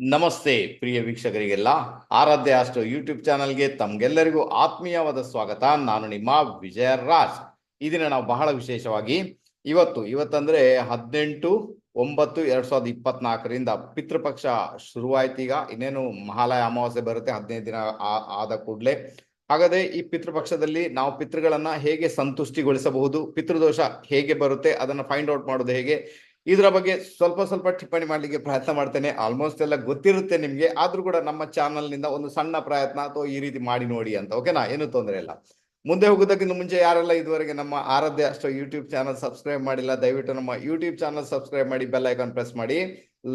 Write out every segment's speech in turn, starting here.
ನಮಸ್ತೆ ಪ್ರಿಯ ವೀಕ್ಷಕರಿಗೆಲ್ಲ. ಆರಾಧ್ಯ ಅಷ್ಟು ಯೂಟ್ಯೂಬ್ ಚಾನಲ್ಗೆ ತಮ್ಗೆಲ್ಲರಿಗೂ ಆತ್ಮೀಯವಾದ ಸ್ವಾಗತ. ನಾನು ನಿಮ್ಮ ವಿಜಯ ರಾಜ್. ಇದನ್ನ ನಾವು ಬಹಳ ವಿಶೇಷವಾಗಿ ಇವತ್ತು, ಇವತ್ತಂದ್ರೆ ಹದಿನೆಂಟು ಒಂಬತ್ತು ಎರಡ್ ಸಾವಿರದ ಇಪ್ಪತ್ನಾಲ್ಕರಿಂದ ಪಿತೃಪಕ್ಷ ಈಗ. ಇನ್ನೇನು ಮಹಾಲಯ ಅಮಾವಾಸ್ಯೆ ಬರುತ್ತೆ, ಹದಿನೈದು ದಿನ ಆದ ಕೂಡಲೇ. ಹಾಗಾದ್ರೆ ಈ ಪಿತೃಪಕ್ಷದಲ್ಲಿ ನಾವು ಪಿತೃಗಳನ್ನ ಹೇಗೆ ಸಂತುಷ್ಟಿಗೊಳಿಸಬಹುದು, ಪಿತೃದೋಷ ಹೇಗೆ ಬರುತ್ತೆ, ಅದನ್ನ ಫೈಂಡ್ ಔಟ್ ಮಾಡೋದು ಹೇಗೆ? ಇದರ ಬಗ್ಗೆ ಸ್ವಲ್ಪ ಸ್ವಲ್ಪ ಟಿಪ್ಪಣಿ ಮಾಡಲಿಕ್ಕೆ ಪ್ರಯತ್ನ ಮಾಡ್ತೇನೆ. ಆಲ್ಮೋಸ್ಟ್ ಎಲ್ಲ ಗೊತ್ತಿರುತ್ತೆ ನಿಮಗೆ. ಆದರೂ ಕೂಡ ನಮ್ಮ ಚಾನಲ್ನಿಂದ ಒಂದು ಸಣ್ಣ ಪ್ರಯತ್ನ ಅಥವಾ ಈ ರೀತಿ ಮಾಡಿ ನೋಡಿ ಅಂತ. ಓಕೆನಾ ಏನು ತೊಂದರೆ ಇಲ್ಲ. ಮುಂದೆ ಹೋಗೋದಕ್ಕಿಂತ ಮುಂಚೆ ಯಾರೆಲ್ಲ ಇದುವರೆಗೆ ನಮ್ಮ ಆರಾಧ್ಯ ಅಷ್ಟು ಯೂಟ್ಯೂಬ್ ಚಾನಲ್ ಸಬ್ಸ್ಕ್ರೈಬ್ ಮಾಡಿಲ್ಲ, ದಯವಿಟ್ಟು ನಮ್ಮ ಯೂಟ್ಯೂಬ್ ಚಾನಲ್ ಸಬ್ಸ್ಕ್ರೈಬ್ ಮಾಡಿ ಬೆಲ್ ಐಕಾನ್ ಪ್ರೆಸ್ ಮಾಡಿ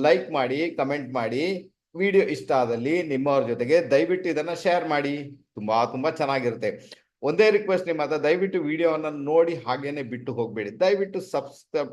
ಲೈಕ್ ಮಾಡಿ ಕಮೆಂಟ್ ಮಾಡಿ. ವಿಡಿಯೋ ಇಷ್ಟ ಆದಲ್ಲಿ ನಿಮ್ಮವ್ರ ಜೊತೆಗೆ ದಯವಿಟ್ಟು ಇದನ್ನ ಶೇರ್ ಮಾಡಿ. ತುಂಬಾ ತುಂಬಾ ಚೆನ್ನಾಗಿರುತ್ತೆ. ಒಂದೇ ರಿಕ್ವೆಸ್ಟ್ ನಿಮ್ಮ ಹತ್ರ, ದಯವಿಟ್ಟು ವಿಡಿಯೋವನ್ನ ನೋಡಿ ಹಾಗೇನೆ ಬಿಟ್ಟು ಹೋಗಬೇಡಿ. ದಯವಿಟ್ಟು ಸಬ್ಸ್ಕ್ರೈಬ್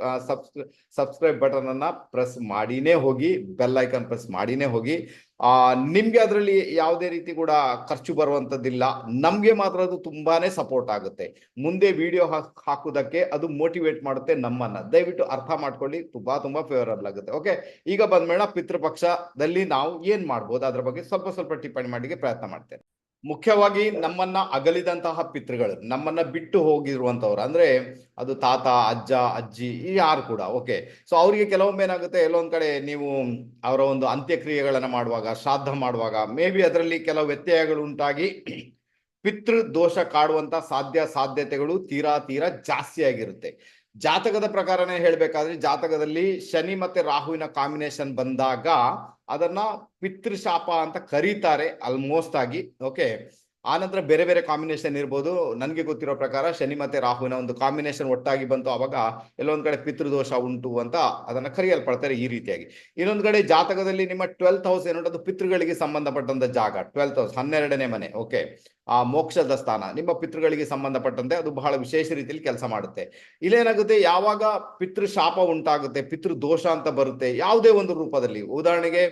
ಸಬ್ಸ್ಕ್ರೈಬ್ ಬಟನ್ ಅನ್ನ ಪ್ರೆಸ್ ಮಾಡಿನೇ ಹೋಗಿ ಬೆಲ್ ಐಕನ್ ಪ್ರೆಸ್ ಮಾಡಿನೇ ಹೋಗಿ. ಆ, ನಿಮ್ಗೆ ಅದರಲ್ಲಿ ಯಾವುದೇ ರೀತಿ ಕೂಡ ಖರ್ಚು ಬರುವಂತದ್ದಿಲ್ಲ. ನಮ್ಗೆ ಮಾತ್ರ ಅದು ತುಂಬಾನೇ ಸಪೋರ್ಟ್ ಆಗುತ್ತೆ. ಮುಂದೆ ವಿಡಿಯೋ ಹಾಕುವುದಕ್ಕೆ ಅದು ಮೋಟಿವೇಟ್ ಮಾಡುತ್ತೆ ನಮ್ಮನ್ನ. ದಯವಿಟ್ಟು ಅರ್ಥ ಮಾಡ್ಕೊಳ್ಳಿ, ತುಂಬಾ ತುಂಬಾ ಫೇವರಬಲ್ ಆಗುತ್ತೆ. ಓಕೆ ಈಗ ಬಂದ್ಮೇಳ ಪಿತೃಪಕ್ಷದಲ್ಲಿ ನಾವು ಏನ್ ಮಾಡ್ಬೋದು? ಅದ್ರ ಬಗ್ಗೆ ಸ್ವಲ್ಪ ಸ್ವಲ್ಪ ಟಿಪ್ಪಣಿ ಮಾಡಲಿಕ್ಕೆ ಪ್ರಯತ್ನ ಮಾಡ್ತೇನೆ. ಮುಖ್ಯವಾಗಿ ನಮ್ಮನ್ನ ಅಗಲಿದಂತಹ ಪಿತೃಗಳು, ನಮ್ಮನ್ನ ಬಿಟ್ಟು ಹೋಗಿರುವಂತವ್ರು. ಅಂದ್ರೆ ಅದು ತಾತ, ಅಜ್ಜ, ಅಜ್ಜಿ, ಈ ಯಾರು ಕೂಡ ಓಕೆ ಸೊ ಅವರಿಗೆ ಕೆಲವೊಮ್ಮೆ ಏನಾಗುತ್ತೆ, ಎಲ್ಲೊಂದ್ ಕಡೆ ನೀವು ಅವರ ಒಂದು ಅಂತ್ಯಕ್ರಿಯೆಗಳನ್ನ ಮಾಡುವಾಗ, ಶ್ರಾದ್ದ ಮಾಡುವಾಗ ಮೇ ಬಿ ಅದರಲ್ಲಿ ಕೆಲವು ವ್ಯತ್ಯಯಗಳು ಉಂಟಾಗಿ ಪಿತೃ ದೋಷ ಕಾಡುವಂತ ಸಾಧ್ಯ ಸಾಧ್ಯತೆಗಳು ತೀರಾ ತೀರಾ ಜಾಸ್ತಿ ಆಗಿರುತ್ತೆ ಜಾತಕದ ಪ್ರಕಾರನೇ ಹೇಳ್ಬೇಕಾದ್ರೆ ಜಾತಕದಲ್ಲಿ ಶನಿ ಮತ್ತೆ ರಾಹುವಿನ ಕಾಂಬಿನೇಷನ್ ಬಂದಾಗ ಅದನ್ನ ಪಿತೃಶಾಪ ಅಂತ ಕರೀತಾರೆ ಆಲ್ಮೋಸ್ಟ್ ಆಗಿ ಓಕೆ ಆನಂತರ ಬೇರೆ ಬೇರೆ ಕಾಂಬಿನೇಷನ್ ಇರ್ಬೋದು. ನನಗೆ ಗೊತ್ತಿರೋ ಪ್ರಕಾರ ಶನಿ ಮತ್ತೆ ರಾಹುವಿನ ಒಂದು ಕಾಂಬಿನೇಷನ್ ಒಟ್ಟಾಗಿ ಬಂತು. ಅವಾಗ ಎಲ್ಲೊಂದು ಕಡೆ ಪಿತೃದೋಷ ಉಂಟು ಅಂತ ಅದನ್ನು ಕರೆಯಲ್ಪಡ್ತಾರೆ ಈ ರೀತಿಯಾಗಿ. ಇನ್ನೊಂದು ಕಡೆ ಜಾತಕದಲ್ಲಿ ನಿಮ್ಮ ಟ್ವೆಲ್ತ್ ಹೌಸ್ ಏನು ಅದು ಪಿತೃಗಳಿಗೆ ಸಂಬಂಧಪಟ್ಟಂತ ಜಾಗ. ಟ್ವೆಲ್ತ್ ಹೌಸ್ ಹನ್ನೆರಡನೇ ಮನೆ ಓಕೆ ಆ ಮೋಕ್ಷದ ಸ್ಥಾನ, ನಿಮ್ಮ ಪಿತೃಗಳಿಗೆ ಸಂಬಂಧಪಟ್ಟಂತೆ ಅದು ಬಹಳ ವಿಶೇಷ ರೀತಿಯಲ್ಲಿ ಕೆಲಸ ಮಾಡುತ್ತೆ. ಇಲ್ಲೇನಾಗುತ್ತೆ, ಯಾವಾಗ ಪಿತೃ ಶಾಪ ಉಂಟಾಗುತ್ತೆ ಪಿತೃ ದೋಷ ಅಂತ ಬರುತ್ತೆ, ಯಾವುದೇ ಒಂದು ರೂಪದಲ್ಲಿ. ಉದಾಹರಣೆಗೆ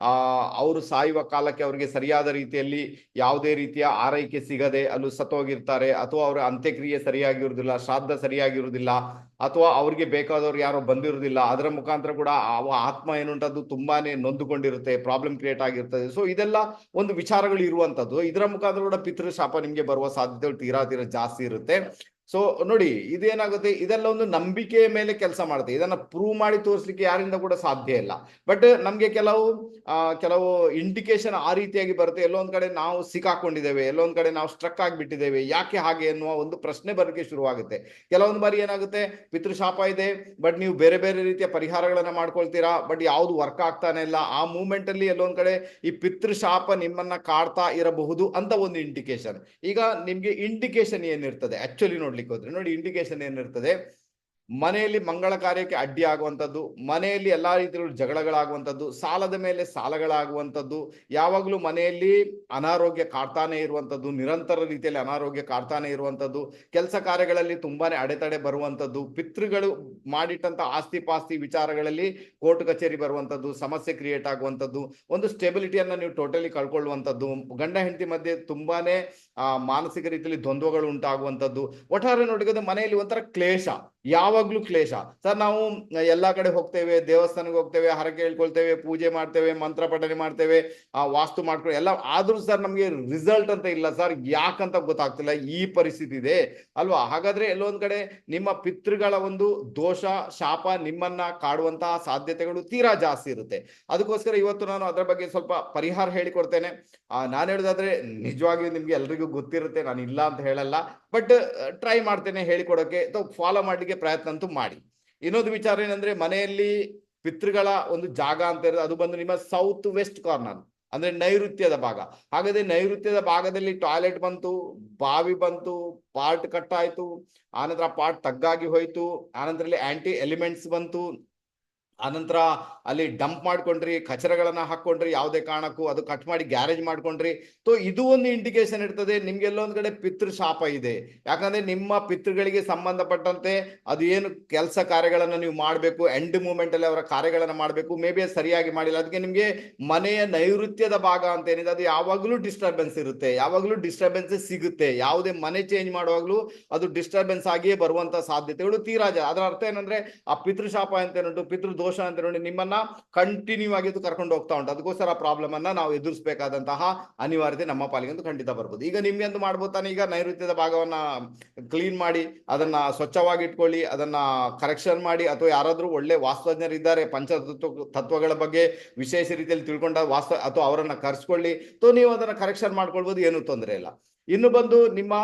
ಆ, ಅವರು ಸಾಯುವ ಕಾಲಕ್ಕೆ ಅವರಿಗೆ ಸರಿಯಾದ ರೀತಿಯಲ್ಲಿ ಯಾವುದೇ ರೀತಿಯ ಆರೈಕೆ ಸಿಗದೆ ಅಲ್ಲಿ ಸತ್ತೋಗಿರ್ತಾರೆ, ಅಥವಾ ಅವರ ಅಂತ್ಯಕ್ರಿಯೆ ಸರಿಯಾಗಿರುವುದಿಲ್ಲ, ಶ್ರಾದ್ದ ಸರಿಯಾಗಿರುವುದಿಲ್ಲ, ಅಥವಾ ಅವ್ರಿಗೆ ಬೇಕಾದವ್ರು ಯಾರು ಬಂದಿರುವುದಿಲ್ಲ, ಅದರ ಮುಖಾಂತರ ಕೂಡ ಆತ್ಮ ಏನುಂಟದ್ದು ತುಂಬಾನೇ ನೊಂದುಕೊಂಡಿರುತ್ತೆ ಪ್ರಾಬ್ಲಮ್ ಕ್ರಿಯೇಟ್ ಆಗಿರ್ತದೆ. ಸೊ ಇದೆಲ್ಲ ಒಂದು ವಿಚಾರಗಳು ಇರುವಂತದ್ದು ಇದರ ಮುಖಾಂತರ ಕೂಡ ಪಿತೃಶಾಪ ನಿಮ್ಗೆ ಬರುವ ಸಾಧ್ಯತೆಗಳು ತೀರಾ ತೀರಾ ಜಾಸ್ತಿ ಇರುತ್ತೆ. ಸೊ ನೋಡಿ, ಇದೇನಾಗುತ್ತೆ? ಇದೆಲ್ಲ ಒಂದು ನಂಬಿಕೆಯ ಮೇಲೆ ಕೆಲಸ ಮಾಡುತ್ತೆ. ಇದನ್ನ ಪ್ರೂವ್ ಮಾಡಿ ತೋರಿಸ್ಲಿಕ್ಕೆ ಯಾರಿಂದ ಕೂಡ ಸಾಧ್ಯ ಇಲ್ಲ. ಬಟ್ ನಮ್ಗೆ ಕೆಲವು ಕೆಲವು ಇಂಡಿಕೇಶನ್ ಆ ರೀತಿಯಾಗಿ ಬರುತ್ತೆ. ಎಲ್ಲೊಂದ್ ಕಡೆ ನಾವು ಸಿಕ್ಕಾಕೊಂಡಿದ್ದೇವೆ ಎಲ್ಲೊಂದ್ ಕಡೆ ನಾವು ಸ್ಟ್ರಕ್ ಆಗಿಬಿಟ್ಟಿದ್ದೇವೆ. ಯಾಕೆ ಹಾಗೆ ಎನ್ನುವ ಒಂದು ಪ್ರಶ್ನೆ ಬರೋಕೆ ಶುರುವಾಗುತ್ತೆ. ಕೆಲವೊಂದು ಬಾರಿ ಏನಾಗುತ್ತೆ? ಪಿತೃಶಾಪ ಇದೆ. ಬಟ್ ನೀವು ಬೇರೆ ಬೇರೆ ರೀತಿಯ ಪರಿಹಾರಗಳನ್ನ ಮಾಡ್ಕೊಳ್ತೀರಾ? ಬಟ್ ಯಾವ್ದು ವರ್ಕ್ ಆಗ್ತಾನೆ ಇಲ್ಲ. ಆ ಮೂಮೆಂಟ್ ಅಲ್ಲಿ ಎಲ್ಲೊಂದ್ ಕಡೆ ಈ ಪಿತೃಶಾಪ ನಿಮ್ಮನ್ನ ಕಾಡ್ತಾ ಇರಬಹುದು ಅಂತ ಒಂದು ಇಂಡಿಕೇಶನ್ ಈಗ ನಿಮ್ಗೆ ಇಂಡಿಕೇಶನ್ ಏನಿರ್ತದೆ? ಆಕ್ಚುಲಿ ನೋಡ್ಲಿಕ್ಕೆ ಹೋದ್ರೆ ನೋಡಿ ಇಂಡಿಕೇಶನ್ ಏನಿರ್ತದೆ. ಮನೆಯಲ್ಲಿ ಮಂಗಳ ಕಾರ್ಯಕ್ಕೆ ಅಡ್ಡಿ ಆಗುವಂಥದ್ದು, ಮನೆಯಲ್ಲಿ ಎಲ್ಲ ರೀತಿಯ ಜಗಳಗಳಾಗುವಂಥದ್ದು, ಸಾಲದ ಮೇಲೆ ಸಾಲಗಳಾಗುವಂಥದ್ದು, ಯಾವಾಗಲೂ ಮನೆಯಲ್ಲಿ ಅನಾರೋಗ್ಯ ಕಾಡ್ತಾನೆ ಇರುವಂಥದ್ದು, ನಿರಂತರ ರೀತಿಯಲ್ಲಿ ಅನಾರೋಗ್ಯ ಕಾಡ್ತಾನೆ ಇರುವಂಥದ್ದು, ಕೆಲಸ ಕಾರ್ಯಗಳಲ್ಲಿ ತುಂಬಾನೇ ಅಡೆತಡೆ ಬರುವಂಥದ್ದು, ಪಿತೃಗಳು ಮಾಡಿಟ್ಟಂಥ ಆಸ್ತಿ ಪಾಸ್ತಿ ವಿಚಾರಗಳಲ್ಲಿ ಕೋರ್ಟ್ ಕಚೇರಿ ಬರುವಂಥದ್ದು, ಸಮಸ್ಯೆ ಕ್ರಿಯೇಟ್ ಆಗುವಂಥದ್ದು, ಒಂದು ಸ್ಟೆಬಿಲಿಟಿಯನ್ನು ನೀವು ಟೋಟಲಿ ಕಳ್ಕೊಳ್ಳುವಂಥದ್ದು, ಗಂಡ ಹೆಂಡತಿ ಮಧ್ಯೆ ತುಂಬಾನೇ ಮಾನಸಿಕ ರೀತಿಯಲ್ಲಿ ದ್ವಂದ್ವಗಳು ಉಂಟಾಗುವಂಥದ್ದು, ಒಟ್ಟಾರೆ ನೋಡಿದ್ರೆ ಮನೆಯಲ್ಲಿ ಒಂಥರ ಕ್ಲೇಶ ಯಾವಾಗ್ಲೂ ಕ್ಲೇಶ. ಸರ್, ನಾವು ಎಲ್ಲಾ ಕಡೆ ಹೋಗ್ತೇವೆ, ದೇವಸ್ಥಾನಕ್ಕೆ ಹೋಗ್ತೇವೆ, ಹರಕೆ ಹೇಳ್ಕೊಳ್ತೇವೆ, ಪೂಜೆ ಮಾಡ್ತೇವೆ, ಮಂತ್ರ ಪಠನೆ ಮಾಡ್ತೇವೆ, ಆ ವಾಸ್ತು ಮಾಡ್ಕೊಂಡು ಎಲ್ಲ, ಆದ್ರೂ ಸರ್ ನಮ್ಗೆ ರಿಸಲ್ಟ್ ಅಂತ ಇಲ್ಲ ಸರ್. ಯಾಕಂತ ಗೊತ್ತಾಗ್ತಿಲ್ಲ. ಈ ಪರಿಸ್ಥಿತಿ ಇದೆ. ಅಲ್ವಾ? ಹಾಗಾದ್ರೆ ಎಲ್ಲೊಂದ್ ಕಡೆ ನಿಮ್ಮ ಪಿತೃಗಳ ಒಂದು ದೋಷ, ಶಾಪ ನಿಮ್ಮನ್ನ ಕಾಡುವಂತಹ ಸಾಧ್ಯತೆಗಳು ತೀರಾ ಜಾಸ್ತಿ ಇರುತ್ತೆ. ಅದಕ್ಕೋಸ್ಕರ ಇವತ್ತು ನಾನು ಅದರ ಬಗ್ಗೆ ಸ್ವಲ್ಪ ಪರಿಹಾರ ಹೇಳಿಕೊಡ್ತೇನೆ. ನಾನು ಹೇಳೋದಾದ್ರೆ ನಿಜವಾಗಿ ನಿಮ್ಗೆ ಎಲ್ರಿಗೂ ಗೊತ್ತಿರುತ್ತೆ. ನಾನು ಇಲ್ಲ ಅಂತ ಹೇಳಲ್ಲ. ಬಟ್ ಟ್ರೈ ಮಾಡ್ತೇನೆ ಹೇಳಿಕೊಡೋಕೆ. ಫಾಲೋ ಮಾಡ್ಲಿಕ್ಕೆ ಪ್ರಯತ್ನ ಅಂತೂ ಮಾಡಿ. ಇನ್ನೊಂದು ವಿಚಾರ ಏನಂದ್ರೆ ಮನೆಯಲ್ಲಿ ಪಿತೃಗಳ ಒಂದು ಜಾಗ ಅಂತ ಇರೋದು, ಅದು ಬಂದು ನಿಮ್ಮ ಸೌತ್ ವೆಸ್ಟ್ ಕಾರ್ನರ್ ಅಂದ್ರೆ ನೈಋತ್ಯದ ಭಾಗ. ಹಾಗಾದ್ರೆ ನೈಋತ್ಯದ ಭಾಗದಲ್ಲಿ ಟಾಯ್ಲೆಟ್ ಬಂತು, ಬಾವಿ ಬಂತು, ಪಾರ್ಟ್ ಕಟ್ ಆಯ್ತು ಆನಂತರ ಪಾರ್ಟ್ ತಗ್ಗಾಗಿ ಹೋಯ್ತು ಆನಂತರಲ್ಲಿ ಆಂಟಿ ಎಲಿಮೆಂಟ್ಸ್ ಬಂತು ಆನಂತರ ಅಲ್ಲಿ ಡಂಪ್ ಮಾಡ್ಕೊಂಡ್ರಿ, ಕಚರಗಳನ್ನ ಹಾಕೊಂಡ್ರಿ ಯಾವುದೇ ಕಾರಣಕ್ಕೂ ಅದು ಕಟ್ ಮಾಡಿ ಗ್ಯಾರೇಜ್ ಮಾಡ್ಕೊಂಡ್ರಿ. ಸೊ ಇದು ಒಂದು ಇಂಡಿಕೇಶನ್ ಇರ್ತದೆ. ನಿಮ್ಗೆ ಎಲ್ಲೊಂದ್ ಕಡೆ ಪಿತೃ ಶಾಪ ಇದೆ. ಯಾಕಂದ್ರೆ ನಿಮ್ಮ ಪಿತೃಗಳಿಗೆ ಸಂಬಂಧಪಟ್ಟಂತೆ ಅದು ಏನು ಕೆಲಸ ಕಾರ್ಯಗಳನ್ನು ನೀವು ಮಾಡಬೇಕು ಎಂಡ್ ಮೂಮೆಂಟ್ ಅಲ್ಲಿ ಅವರ ಕಾರ್ಯಗಳನ್ನ ಮಾಡಬೇಕು ಮೇ ಬಿ ಸರಿಯಾಗಿ ಮಾಡಿಲ್ಲ. ಅದಕ್ಕೆ ನಿಮಗೆ ಮನೆಯ ನೈಋತ್ಯದ ಭಾಗ ಅಂತ ಏನಿದೆ, ಅದು ಯಾವಾಗಲೂ ಡಿಸ್ಟರ್ಬೆನ್ಸ್ ಇರುತ್ತೆ. ಯಾವಾಗಲೂ ಡಿಸ್ಟರ್ಬೆನ್ಸ್ ಸಿಗುತ್ತೆ. ಯಾವುದೇ ಮನೆ ಚೇಂಜ್ ಮಾಡುವಾಗಲೂ ಅದು ಡಿಸ್ಟರ್ಬೆನ್ಸ್ ಆಗಿಯೇ ಬರುವಂತ ಸಾಧ್ಯತೆಗಳು ತೀರಾಜ ಅದರ ಅರ್ಥ ಏನಂದ್ರೆ, ಆ ಪಿತೃಶಾಪ ಅಂತ ಏನುಂಟು ಪಿತೃ ದೋಷ ಅಂತ ನೋಡಿ ನಿಮ್ಮನ್ನ ಕಂಟಿನ್ಯೂ ಆಗಿ ಕರ್ಕೊಂಡು ಹೋಗ್ತಾ ಉಂಟು. ಅದಕ್ಕೋಸ್ಕರ ಪ್ರಾಬ್ಲಮ್ ಅನ್ನ ನಾವು ಎದುರಿಸಬೇಕಾದಂತಹ ಅನಿವಾರ್ಯತೆ ನಮ್ಮ ಪಾಲಿಗೆ ಖಂಡಿತ ಬರ್ಬೋದು. ಈಗ ನಿಮ್ಗೆ ಅಂತ ಮಾಡ್ಬೋದು ತಾನೆ? ಈಗ ನೈಋತ್ಯದ ಭಾಗವನ್ನ ಕ್ಲೀನ್ ಮಾಡಿ, ಅದನ್ನ ಸ್ವಚ್ಛವಾಗಿ ಇಟ್ಕೊಳ್ಳಿ, ಅದನ್ನ ಕರೆಕ್ಷನ್ ಮಾಡಿ, ಅಥವಾ ಯಾರಾದ್ರೂ ಒಳ್ಳೆ ವಾಸ್ತುಜ್ಞರಿದ್ದಾರೆ, ಪಂಚತತ್ವ, ತತ್ವಗಳ ಬಗ್ಗೆ ವಿಶೇಷ ರೀತಿಯಲ್ಲಿ ತಿಳ್ಕೊಂಡ ವಾಸ್ತು, ಅಥವಾ ಅವರನ್ನ ಕರ್ಸ್ಕೊಳ್ಳಿ ತೋ ನೀವು ಅದನ್ನ ಕರೆಕ್ಷನ್ ಮಾಡ್ಕೊಳ್ಬೋದು, ಏನು ತೊಂದರೆ ಇಲ್ಲ. ಇನ್ನು ಬಂದು ನಿಮ್ಮ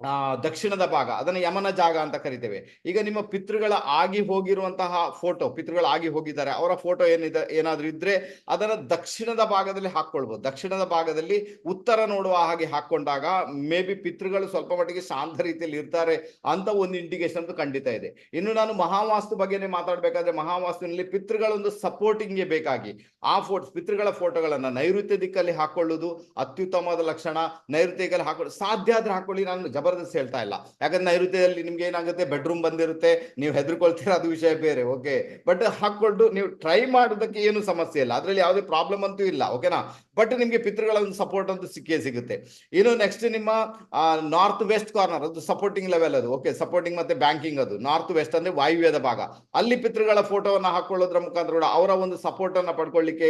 ಆ, ದಕ್ಷಿಣದ ಭಾಗ, ಅದನ್ನ ಯಮನ ಜಾಗ ಅಂತ ಕರಿತೇವೆ. ಈಗ ನಿಮ್ಮ ಪಿತೃಗಳ ಆಗಿ ಹೋಗಿರುವಂತಹ ಫೋಟೋ ಪಿತೃಗಳು ಆಗಿ ಹೋಗಿದ್ದಾರೆ, ಅವರ ಫೋಟೋ ಏನಿದೆ, ಏನಾದ್ರೂ ಇದ್ರೆ ಅದನ್ನ ದಕ್ಷಿಣದ ಭಾಗದಲ್ಲಿ ಹಾಕೊಳ್ಬಹುದು ದಕ್ಷಿಣದ ಭಾಗದಲ್ಲಿ ಉತ್ತರ ನೋಡುವ ಹಾಗೆ ಹಾಕೊಂಡಾಗ ಮೇ ಬಿ ಪಿತೃಗಳು ಸ್ವಲ್ಪ ಮಟ್ಟಿಗೆ ಶಾಂತ ರೀತಿಯಲ್ಲಿ ಇರ್ತಾರೆ ಅಂತ ಒಂದು ಇಂಡಿಕೇಶನ್ ಖಂಡಿತ ಇದೆ. ಇನ್ನು ನಾನು ಮಹಾವಾಸ್ತು ಬಗ್ಗೆನೇ ಮಾತಾಡ್ಬೇಕಾದ್ರೆ ಮಹಾವಾಸ್ತುವಿನಲ್ಲಿ ಪಿತೃಗಳೊಂದು ಸಪೋರ್ಟಿಂಗ್ಗೆ ಬೇಕಾಗಿ ಆ ಫೋಟ್ ಪಿತೃಗಳ ಫೋಟೋಗಳನ್ನ ನೈಋತ್ಯ ದಿಕ್ಕಲ್ಲಿ ಹಾಕೊಳ್ಳುವುದು ಅತ್ಯುತ್ತಮವಾದ ಲಕ್ಷಣ. ನೈಋತ್ಯ ದಿಕ್ಕಲ್ಲಿ ಹಾಕೊಳ್ಳಿ ಸಾಧ್ಯ ಆದ್ರೆ ಹಾಕೊಳ್ಳಿ, ನಾನು ಜಬರ್ದಸ್ತ್ ಹೇಳ್ತಾ ಇಲ್ಲ. ಯಾಕಂದ್ರೆ ನೈಋತ್ಯದಲ್ಲಿ ನಿಮ್ಗೆ ಏನಾಗುತ್ತೆ? ಬೆಡ್ರೂಮ್ ಬಂದಿರುತ್ತೆ. ನೀವು ಹೆದರ್ಕೊಳ್ತೀರ ಅದು ವಿಷಯ ಬೇರೆ ಓಕೆ ಬಟ್ ಹಾಕೊಂಡು ನೀವು ಟ್ರೈ ಮಾಡೋದಕ್ಕೆ ಏನು ಸಮಸ್ಯೆ ಇಲ್ಲ. ಅದ್ರಲ್ಲಿ ಯಾವುದೇ ಪ್ರಾಬ್ಲಮ್ ಅಂತೂ ಇಲ್ಲ ಓಕೆನಾ ಬಟ್ ನಿಮ್ಗೆ ಪಿತೃಗಳ ಒಂದು ಸಪೋರ್ಟ್ ಅಂತೂ ಸಿಕ್ಕೇ ಸಿಗುತ್ತೆ. ಇನ್ನು ನೆಕ್ಸ್ಟ್ ನಿಮ್ಮ ನಾರ್ತ್ ವೆಸ್ಟ್ ಕಾರ್ನರ್ ಅದು ಸಪೋರ್ಟಿಂಗ್ ಲೆವೆಲ್ ಅದು ಓಕೆ ಸಪೋರ್ಟಿಂಗ್ ಮತ್ತೆ ಬ್ಯಾಂಕಿಂಗ್ ಅದು. ನಾರ್ತ್ ವೆಸ್ಟ್ ಅಂದ್ರೆ ವಾಯುವ್ಯದ ಭಾಗ. ಅಲ್ಲಿ ಪಿತೃಗಳ ಫೋಟೋವನ್ನ ಹಾಕೊಳ್ಳೋದ್ರ ಮುಖಾಂತರ ಅವರ ಒಂದು ಸಪೋರ್ಟ್ ಅನ್ನ ಪಡ್ಕೊಳ್ಳಿಕ್ಕೆ